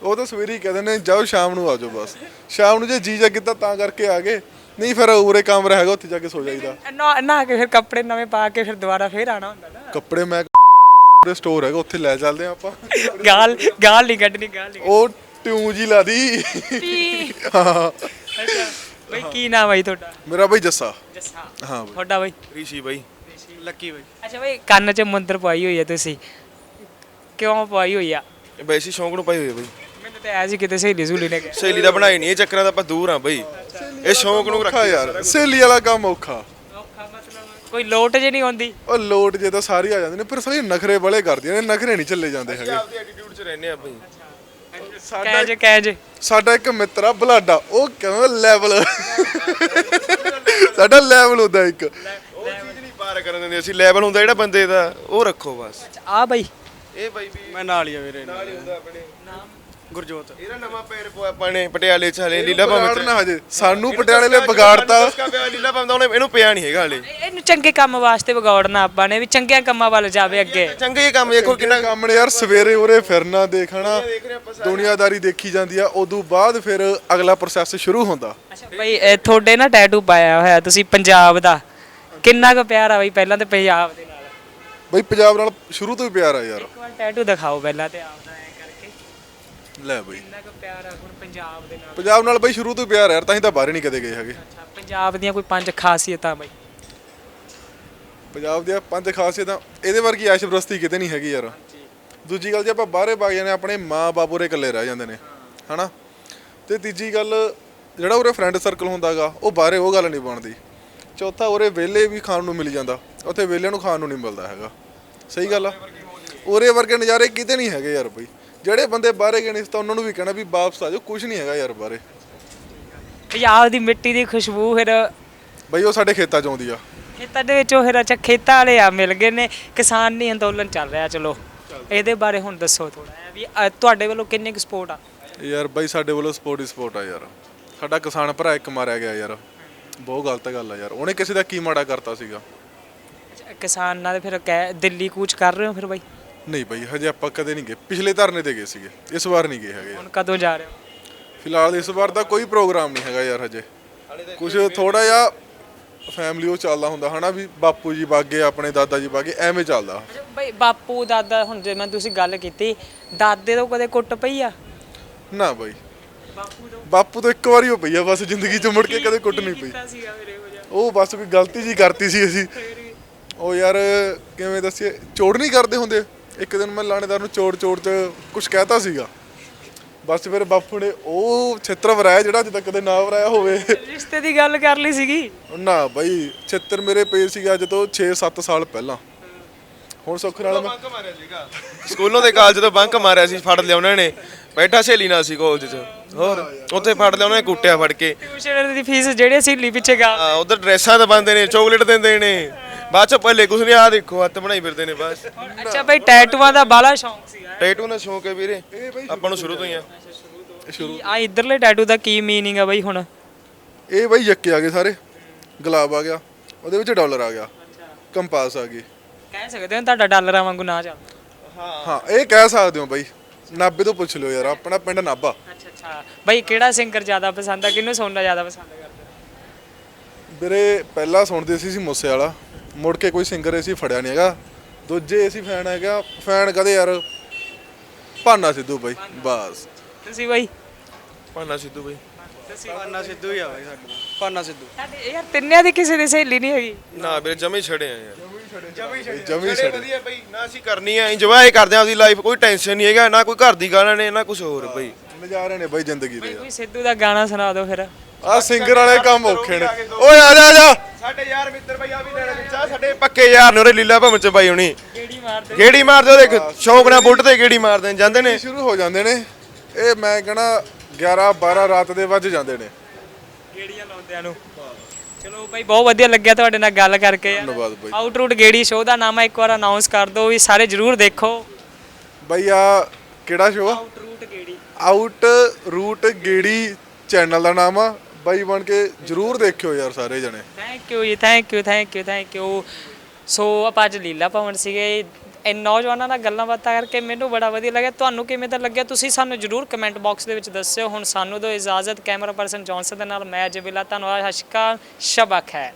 ਉਹ ਤਾਂ ਸਵੇਰੇ ਹੀ ਕਹਿੰਦੇ ਨੇ ਜਾਓ ਸ਼ਾਮ ਨੂੰ ਆ ਜਾਓ ਬਸ। ਸ਼ਾਮ ਨੂੰ ਜੇ ਜੀ ਜਾ ਕੀਤਾ ਤਾਂ ਕਰਕੇ ਆ ਗਏ। ਨਹੀਂ ਫਿਰ ਉਰੇ ਕਮਰਾ ਹੈਗਾ ਉੱਥੇ ਜਾ ਕੇ ਸੋ ਜਾਈਦਾ। ਨਾ ਨਾ ਕੇ ਫਿਰ ਕੱਪੜੇ ਨਵੇਂ ਪਾ ਕੇ ਫਿਰ ਦੁਬਾਰਾ ਫੇਰ ਆਣਾ ਹੁੰਦਾ ਨਾ। ਕੱਪੜੇ ਮੈਂ ਦੇ ਸਟੋਰ ਹੈਗਾ ਉੱਥੇ ਲੈ ਚੱਲਦੇ ਆ ਆਪਾਂ। ਗਾਲ ਗਾਲ ਨਹੀਂ ਕੱਢਣੀ ਗਾਲ ਨਹੀਂ ਉਹ ਟਿਊ ਜੀ ਲਾ ਦੀ। ਕੱਢਣੀ। ਹਾਂ। ਅੱਛਾ। ਬਈ ਕੀ ਨਾਮ ਹੈ ਜੀ ਤੁਹਾਡਾ? ਮੇਰਾ ਬਈ ਜੱਸਾ। ਜੱਸਾ। ਹਾਂ ਬਈ। ਤੁਹਾਡਾ ਬਈ? ਰਿਸ਼ੀ ਬਾਈ। ਲੱਕੀ ਬਈ। ਅੱਛਾ ਬਈ ਕੰਨ 'ਚ ਮੁੰਦਰ ਪਵਾਈ ਹੋਈ ਹੈ ਤੁਸੀਂ। ਕਿਉਂ ਪਵਾਈ ਹੋਈ ਆ? ਵੈਸੀ ਸ਼ੌਂਕ ਨੂੰ ਪਾਈ ਹੋਈ ਹੈ ਬਾਈ। ਮੈਨੂੰ ਤਾਂ ਐਸੀ ਕਿਤੇ ਸਹੇਲੀ ਸਹੂਲੀ ਨੇ ਸਹੇਲੀ ਦਾ ਬਣਾਈ ਨਹੀਂ ਇਹ ਚੱਕਰਾਂ ਦਾ ਆਪਾਂ ਦੂਰ ਆ ਬਾਈ। ਇਹ ਸ਼ੌਂਕ ਨੂੰ ਔਖਾ ਰੱਖਿਆ ਯਾਰ। ਸਹੇਲੀ ਵਾਲਾ ਕੰਮ ਔਖਾ। ਕੋਈ ਲੋਟ ਜੇ ਨਹੀਂ ਆਉਂਦੀ। ਉਹ ਲੋਟ ਜੇ ਤਾਂ ਸਾਰੇ ਆ ਜਾਂਦੇ ਨੇ ਪਰ ਸਾਰੀ ਨਖਰੇ ਵਾਲੇ ਕਰਦੀਆਂ ਨੇ ਨਖਰੇ ਨਹੀਂ ਚੱਲੇ ਜਾਂਦੇ ਹੈਗੇ। ਆਪਦੀ ਐਟੀਟਿਊਡ 'ਚ ਰਹਿੰਦੇ ਆ ਬਾਈ। ਕਹਿ ਜੇ ਕਹਿ ਜੇ ਸਾਡਾ ਇੱਕ ਮਿੱਤਰ ਆ ਬਲਾਡਾ ਉਹ ਕਹਿੰਦਾ ਲੈਵਲ ਸਾਡਾ ਲੈਵਲ ਹੁੰਦਾ ਇੱਕ। ਉਹ ਚੀਜ਼ ਨਹੀਂ ਪਾਰ ਕਰਨ ਦਿੰਦੇ ਅਸੀਂ ਲੈਵਲ ਹੁੰਦਾ ਜਿਹੜਾ ਬੰਦੇ ਦਾ ਉਹ ਰੱਖੋ ਬਸ। ਆ ਬਈ। ਇਹ ਬਾਈ ਵੀ ਮੈਂ ਨਾਲ ਹੀ ਆ ਵੀਰੇ ਨਾਲ ਹੀ ਹੁੰਦਾ ਆਪਣੇ। ਗੁਰਜੋਤ। ਇਹਦਾ ਨਵਾਂ ਪੈਰ ਪੋਇਆ ਆਪਾਂ ਨੇ ਪਟਿਆਲੇ ਚ ਹਲੇ ਲੀਲਾ ਭਾਵੇਂ ਵਿਗਾੜਨਾ ਹਜੇ। ਸਾਨੂੰ ਪਟਿਆਲੇ ਨੇ ਵਿਗਾੜਤਾ ਲੀਲਾ ਭਾਵੇਂ ਦਾ ਉਹਨੇ ਇਹਨੂੰ ਪਿਆ ਨਹੀਂ ਹੈਗਾ ਹਲੇ। ਇਹਨੂੰ ਚੰਗੇ ਕੰਮ ਵਾਸਤੇ ਵਿਗਾੜਨਾ ਆਪਾਂ ਨੇ ਵੀ ਚੰਗਿਆਂ ਕੰਮਾਂ ਵੱਲ ਜਾਵੇ ਅੱਗੇ। ਚੰਗੇ ਕੰਮ ਦੇਖੋ ਕਿੰਨਾ ਕੰਮ ਨੇ ਯਾਰ ਸਵੇਰੇ ਉਰੇ ਫਿਰਨਾ ਦੇਖਣਾ ਦੁਨੀਆਦਾਰੀ ਦੇਖੀ ਜਾਂਦੀ ਆ ਉਦੋਂ ਬਾਅਦ ਫਿਰ ਅਗਲਾ ਪ੍ਰੋਸੈਸ ਸ਼ੁਰੂ ਹੁੰਦਾ। ਅੱਛਾ ਬਈ ਤੁਹਾਡੇ ਨਾ ਟੈਟੂ ਪਾਇਆ ਹੋਇਆ ਤੁਸੀਂ ਪੰਜਾਬ ਦਾ। ਕਿੰਨਾ ਕੁ ਪਿਆਰ ਆ ਬਈ ਪਹਿਲਾਂ ਤੇ ਪੰਜਾਬ ਦੇ ਨਾਲ। ਬਈ ਪੰਜਾਬ ਨਾਲ ਸ਼ੁਰੂ ਤੋਂ ਹੀ ਪਿਆਰ ਆ ਯਾਰ। ਇੱਕ ਵਾਰ ਟੈਟੂ ਦਿਖਾਓ ਪਹਿਲਾਂ ਤੇ ਕਰਕੇ ਲੈ ਬਈ। ਕਿੰਨਾ ਕੁ ਪਿਆਰ ਆ ਹੁਣ ਪੰਜਾਬ ਦੇ ਨਾਲ। ਪੰਜਾਬ ਨਾਲ ਬਈ ਸ਼ੁਰੂ ਤੋਂ ਹੀ ਪਿਆਰ ਯਾਰ ਤਾਂ ਹੀ ਤਾਂ ਬਾਹਰ ਹੀ ਨਹੀਂ ਕਦੇ ਗਏ ਹੈਗੇ। ਅੱਛਾ ਪੰਜਾਬ ਦੀਆਂ ਕੋਈ ਪੰਜ ਖਾਸੀਅਤਾਂ ਬਈ? ਪੰਜਾਬ ਦੀਆਂ ਪੰਜ ਖਾਸੀਅਤਾਂ ਇਹਦੇ ਵਰਗੀ ਐਸ਼ਪ੍ਰਸਤੀ ਕਿਤੇ ਨਹੀਂ ਹੈਗੀ ਯਾਰ। ਦੂਜੀ ਗੱਲ ਜੇ ਆਪਾਂ ਬਾਹਰੇ ਵਗ ਜਾਂਦੇ ਹਾਂ, ਆਪਣੇ ਮਾਂ-ਬਾਪ ਉਰੇ ਇਕੱਲੇ ਰਹਿ ਜਾਂਦੇ ਨੇ ਹਨਾ? ਤੇ ਤੀਜੀ ਗੱਲ ਜਿਹੜਾ ਉਰੇ ਫਰੈਂਡ ਸਰਕਲ ਹੁੰਦਾਗਾ ਉਹ ਬਾਹਰੇ ਉਹ ਗੱਲ ਨਹੀਂ ਬਣਦੀ। ਚੌਥਾ ਉਰੇ ਵਿਹਲੇ ਵੀ ਖਾਣ ਨੂੰ ਮਿਲ ਜਾਂਦਾ ਉੱਥੇ ਵਿਹਲਿਆਂ ਨੂੰ ਖਾਣ ਨੂੰ ਨਹੀਂ ਮਿਲਦਾ ਹੈਗਾ। ਸਹੀ ਗੱਲ ਆ। ਉਰੇ ਵਰਗੇ ਨਜ਼ਾਰੇ ਕਿਤੇ ਨਹੀਂ ਹੈਗੇ ਯਾਰ ਬਈ। ਜਿਹੜੇ ਬੰਦੇ ਬਾਹਰੇ ਗਏ ਨੇ ਤਾਂ ਉਹਨਾਂ ਨੂੰ ਵੀ ਕਹਿਣਾ ਵੀ ਵਾਪਸ ਆ ਜਾਓ ਕੁਝ ਨਹੀਂ ਹੈਗਾ ਯਾਰ ਬਾਹਰੇ। ਪੰਜਾਬ ਦੀ ਮਿੱਟੀ ਦੀ ਖੁਸ਼ਬੂ ਫਿਰ ਬਈ ਉਹ ਸਾਡੇ ਖੇਤਾਂ 'ਚ ਆਉਂਦੀ ਆ। ਖੇਤਾਂ ਦੇ ਵਿੱਚੋਂ ਫਿਰ ਅੱਛਾ ਖੇਤਾਂ ਵਾਲੇ ਆ ਮਿਲ ਗਏ ਨੇ। ਕਿਸਾਨੀ ਅੰਦੋਲਨ ਚੱਲ ਰਿਹਾ ਚਲੋ। ਇਹਦੇ ਬਾਰੇ ਹੁਣ ਦੱਸੋ ਥੋੜਾ ਵੀ ਅ, ਤੁਹਾਡੇ ਵੱਲੋਂ ਕਿੰਨੇ ਕੁ ਸਪੋਰਟ ਆ? ਯਾਰ ਬਾਈ ਸਾਡੇ ਵੱਲੋਂ ਸਪੋਰਟ ਹੀ ਸਪੋਰਟ ਆ ਯਾਰ। ਸਾਡਾ ਕਿਸਾਨ ਭਰਾ ਇੱਕ ਮਾਰਿਆ ਗਿਆ ਯਾਰ। ਬਹੁਤ ਗਲਤ ਗੱਲ ਆ ਯਾਰ। ਉਹਨੇ ਕਿਸੇ ਦਾ ਕੀ ਮਾੜਾ ਕਰਤਾ ਸੀਗਾ? ਅੱਛਾ, ਕਿਸਾਨਾਂ ਦੇ ਫਿਰ ਕਹਿ ਦਿੱਲੀ ਕੂਚ ਕਰ ਰਹੇ ਹੋ ਫਿਰ ਬਾਈ? ਨਹੀਂ ਬਾਈ ਹਜੇ ਆਪਾਂ ਕਦੇ ਨਹੀਂ ਗਏ। ਪਿਛਲੇ ਧਰਨੇ ਤੇ ਗਏ ਸੀਗੇ ਇਸ ਵਾਰ ਨਹੀਂ ਗਏ ਹੈਗੇ ਹੁਣ ਕਦੋਂ ਜਾ ਰਹੇ ਹੋ? ਫਿਲਹਾਲ ਇਸ ਵਾਰ ਦਾ ਕੋਈ ਪ੍ਰੋਗਰਾਮ ਨਹੀਂ ਹੈਗਾ ਯਾਰ ਹਜੇ। ਕੁਝ ਥੋੜਾ ਜਿਹਾ ਫੈਮਿਲੀ ਉਹ ਚੱਲਦਾ ਹੁੰਦਾ ਹਨਾ ਵੀ ਬਾਪੂ ਜੀ ਬਾਗੇ ਆਪਣੇ ਦਾਦਾ ਜੀ ਬਾਗੇ ਐਵੇਂ ਚੱਲਦਾ। ਬਈ ਬਾਪੂ ਦਾਦਾ ਹੁਣ ਜਿਵੇਂ ਤੁਸੀਂ ਗੱਲ ਕੀਤੀ ਦਾਦੇ ਤੋਂ ਕਦੇ ਕੁੱਟ ਪਈ ਆ? ਨਾ ਬਾਈ। ਬਾਪੂ ਤੋਂ ਇੱਕ ਵਾਰੀ ਹੋ ਪਈ ਆ ਬਸ ਜ਼ਿੰਦਗੀ 'ਚ ਮੁੜ ਕੇ ਕਦੇ ਕੁੱਟ ਨਹੀਂ ਪਈ। ਜਾ ਉਹ ਬਸ ਕੋਈ ਗਲਤੀ ਜੀ ਕਰਤੀ ਸੀ ਅਸੀਂ। ਉਹ ਯਾਰ ਕਿਵੇਂ ਦੱਸੀਏ ਚੋੜ ਨਹੀਂ ਕਰਦੇ ਹੁੰਦੇ? ਇੱਕ ਦਿਨ ਮੈਂ ਲਾਣੇਦਾਰ ਨੂੰ ਚੋੜ ਚੋੜ ਚ ਕੁਝ ਕਹਿਤਾ ਸੀਗਾ। ਬਸ ਫਿਰ ਬਾਪੂ ਨੇ ਉਹ ਛਿੱਤਰ ਵਰਾਇਆ ਜਿਹੜਾ ਅੱਜ ਤੱਕ ਕਦੇ ਨਾ ਵਰਾਇਆ ਹੋਵੇ। ਰਿਸ਼ਤੇ ਦੀ ਗੱਲ ਕਰ ਲਈ ਸੀਗੀ? ਨਾ ਬਾਈ ਛਿੱਤਰ ਮੇਰੇ ਪਏ ਸੀਗਾ ਤੋਂ 6-7 ਸਾਲ ਪਹਿਲਾਂ। ਹੁਣ ਸੁੱਖ ਨਾਲ ਮੈਂ ਬੰਕ ਮਾਰਿਆ ਸੀਗਾ। ਸਕੂਲੋਂ ਦੇ ਕਾਲਜ ਤੋਂ ਬੰਕ ਮਾਰਿਆ ਸੀ ਫੜ ਲਿਆ ਉਹਨਾਂ ਨੇ। ਬੈਠਾ ਸਹੇਲੀ ਨਾਲ ਸੀ ਕਾਲਜ 'ਚ। ਹੋਰ ਉੱਥੇ ਫੜ ਲਿਆ ਉਹਨਾਂ ਨੇ ਕੁੱਟਿਆ ਫੜ ਕੇ। ਟਿਊਸ਼ਨ ਦੀ ਫੀਸ ਜਿਹੜੇ ਸਹੇਲੀ ਪਿੱਛੇ ਗਾ। ਆ ਉਧਰ ਡਰੈਸਾਂ ਤਾਂ ਬੰਦੇ ਨੇ ਚਾਕਲੇਟ ਦਿੰਦੇ ਨੇ। ਬਾਅਦ ਚ ਪਹਿਲੇ ਕੁਛ ਨਹੀਂ ਆ ਦੇਖੋ ਹੱਥ ਬਣਾਈ ਫਿਰਦੇ ਨੇ ਬਸ। ਅੱਛਾ ਬਈ ਟੈਟੂਆਂ ਦਾ ਬਾਲਾ ਸ਼ੌਂਕ ਸੀਗਾ ਟੈਟੂ ਨਾਲ ਸ਼ੌਂਕ ਹੈ ਵੀਰੇ ਆਪਾਂ ਨੂੰ ਸ਼ੁਰੂ ਤੋਂ ਹੀ ਆ। ਆ ਇਧਰਲੇ ਟੈਟੂ ਦਾ ਕੀ ਮੀਨਿੰਗ ਆ ਬਈ ਹੁਣ? ਇਹ ਬਾਈ ਯੱਕੇ ਆ ਗਏ ਸਾਰੇ। ਗੁਲਾਬ ਆ ਗਿਆ ਉਹਦੇ ਵਿੱਚ ਡਾਲਰ ਆ ਗਿਆ। ਕੰਪਾਸ ਆ ਗਈ। ਕਹਿ ਸਕਦੇ ਹੋ ਤੁਹਾਡਾ ਡਾਲਰਾਂ ਵਾਂਗੂ ਨਾ ਚੱਲ। ਹਾਂ। ਇਹ ਕਹਿ ਸਕਦੇ ਹੋ ਬਾਈ। ਨਾਭੇ ਤੋਂ ਪੁੱਛ ਲਿਓ ਯਾਰ ਆਪਣਾ ਪਿੰਡ ਨਾਭਾ। ਅੱਛਾ ਅੱਛਾ। ਬਾਈ ਕਿਹੜਾ ਸਿੰਗਰ ਜ਼ਿਆਦਾ ਪਸੰਦ ਆ? ਕਿਹਨੂੰ ਸੁਣਨਾ ਜ਼ਿਆਦਾ ਪਸੰਦ ਕਰਦੇ? ਵੀਰੇ ਪਹਿਲਾਂ ਸੁਣਦੇ ਸੀ ਸੀ ਮੂਸੇ ਵਾਲਾ ਮੁੜ ਕੇ ਕੋਈ ਸਿੰਗਰ ਅਸੀਂ ਫੜਿਆ ਨਹੀਂ ਹੈਗਾ। ਦੂਜੇ ਅਸੀਂ ਫੈਨ ਹੈਗਾ ਫੈਨ ਕਦੇ ਯਾਰ? ਭਾਨਾ ਸਿੱਧੂ ਬਾਈ ਬਸ। ਤੁਸੀਂ ਬਾਈ? ਭਾਨਾ ਸਿੱਧੂ ਬਈ। ਪਾਨਾ ਸਿੱਧੂ ਹੀ ਆ ਬਾਈ ਸਾਡਾ ਪਾਨਾ ਸਿੱਧੂ। ਸਾਡੇ ਯਾਰ ਤਿੰਨਿਆਂ ਦੀ ਕਿਸੇ ਦੀ ਸਹੇਲੀ ਨਹੀਂ ਹੈਗੀ। ਨਾ ਵੀਰੇ ਜਮੇ ਛੜੇ ਆ ਯਾਰ। ਜਮੀ ਛੜੇ। ਛੜੇ। ਵਧੀਆ ਬਈ। ਨਾ ਅਸੀਂ ਕਰਨੀ ਆ ਇੰਜੋਏ ਕਰਦੇ ਆ ਆਪਦੀ ਲਾਈਫ ਕੋਈ ਟੈਨਸ਼ਨ ਨਹੀਂ ਹੈਗਾ ਨਾ ਕੋਈ ਘਰ ਦੀ ਗਾਲਾਂ ਨੇ ਨਾ ਕੁਝ ਹੋਰ ਬਈ। ਨਜ਼ਾਰੇ ਨੇ ਬਾਈ ਜ਼ਿੰਦਗੀ ਦੇ ਕੋਈ ਸਿੱਧੂ ਦਾ ਗਾਣਾ ਸੁਣਾ ਦਿਓ ਫਿਰ। ਆ ਸਿੰਗਰ ਵਾਲੇ ਕੰਮ ਔਖੇ ਨੇ। ਓਏ ਆ ਜਾ ਆ ਜਾ। ਸਾਡੇ ਯਾਰ ਮਿੱਤਰ ਬਈ ਆ ਵੀ ਲੈਣਾ ਵਿੱਚ ਆ ਸਾਡੇ ਪੱਕੇ ਯਾਰ ਨੇ ਉਰੇ ਲੀਲਾ ਭਵਨ ਚ ਬਾਈ ਹੁਣੀ। ਕਿਹੜੀ ਮਾਰਦੇ ਗੇੜੀ ਮਾਰਦੇ ਉਹ ਦੇਖ ਸ਼ੌਂਕ ਨਾਲ ਬੁੱਟ ਤੇ ਗੇੜੀ ਮਾਰਦੇ ਨੇ, ਜਾਂਦੇ ਨੇ। ਸ਼ੁਰੂ ਹੋ ਜਾਂਦੇ ਨੇ। ਇਹ ਮੈਂ ਕਹਣਾ 11 12 ਰਾਤ ਦੇ ਵੱਜ ਜਾਂਦੇ ਨੇ। ਗੇੜੀਆਂ ਲਾਉਂਦਿਆਂ ਨੂੰ। ਚਲੋ ਬਾਈ ਬਹੁਤ ਵਧੀਆ ਲੱਗਿਆ ਤੁਹਾਡੇ ਨਾਲ ਗੱਲ ਕਰਕੇ। ਧੰਨਵਾਦ ਬਾਈ। ਆਊਟਰੂਟ ਗੇੜੀ ਸ਼ੋਅ ਦਾ ਨਾਮ ਹੈ ਇੱਕ ਵਾਰ ਅਨਾਉਂਸ ਕਰ ਦਿਓ ਵੀ ਸਾਰੇ ਜਰੂਰ ਦੇਖੋ। ਬਾਈ ਆ ਕਿਹੜਾ ਸ਼ੋਅ ਆ? ਆਊਟਰੂਟ ਗੇੜੀ। ਆਊਟ ਰੂਟ ਗੇੜੀ ਚੈਨਲ ਦਾ ਨਾਮ ਆ। ਬਾਈ ਬਣ ਕੇ ਜਰੂਰ ਦੇਖਿਓ ਯਾਰ ਸਾਰੇ ਜਣੇ। ਥੈਂਕ ਯੂ ਜੀ thank you thank you thank you so ਆਪਾਂ ਅੱਜ ਲੀਲਾ ਭਵਨ ਸੀਗੇ। ਇਹ ਨੌਜਵਾਨਾਂ ਨਾਲ ਗੱਲਾਂ ਬਾਤਾਂ ਕਰਕੇ ਮੈਨੂੰ ਬੜਾ ਵਧੀਆ ਲੱਗਿਆ। ਤੁਹਾਨੂੰ ਕਿਵੇਂ ਦਾ ਲੱਗਿਆ? ਤੁਸੀਂ ਸਾਨੂੰ ਜਰੂਰ ਕਮੈਂਟ ਬਾਕਸ ਦੇ ਵਿੱਚ ਦੱਸਿਓ। ਹੁਣ ਸਾਨੂੰ ਦਿਓ ਇਜਾਜ਼ਤ। ਕੈਮਰਾ ਪਰਸਨ ਜੌਨਸਨ ਦੇ ਨਾਲ ਮੈਂ ਜਬਿਲਾ ਧੰਨਵਾਦ ਹਸ਼ਕਾ ਸ਼ਬਕ ਹੈ।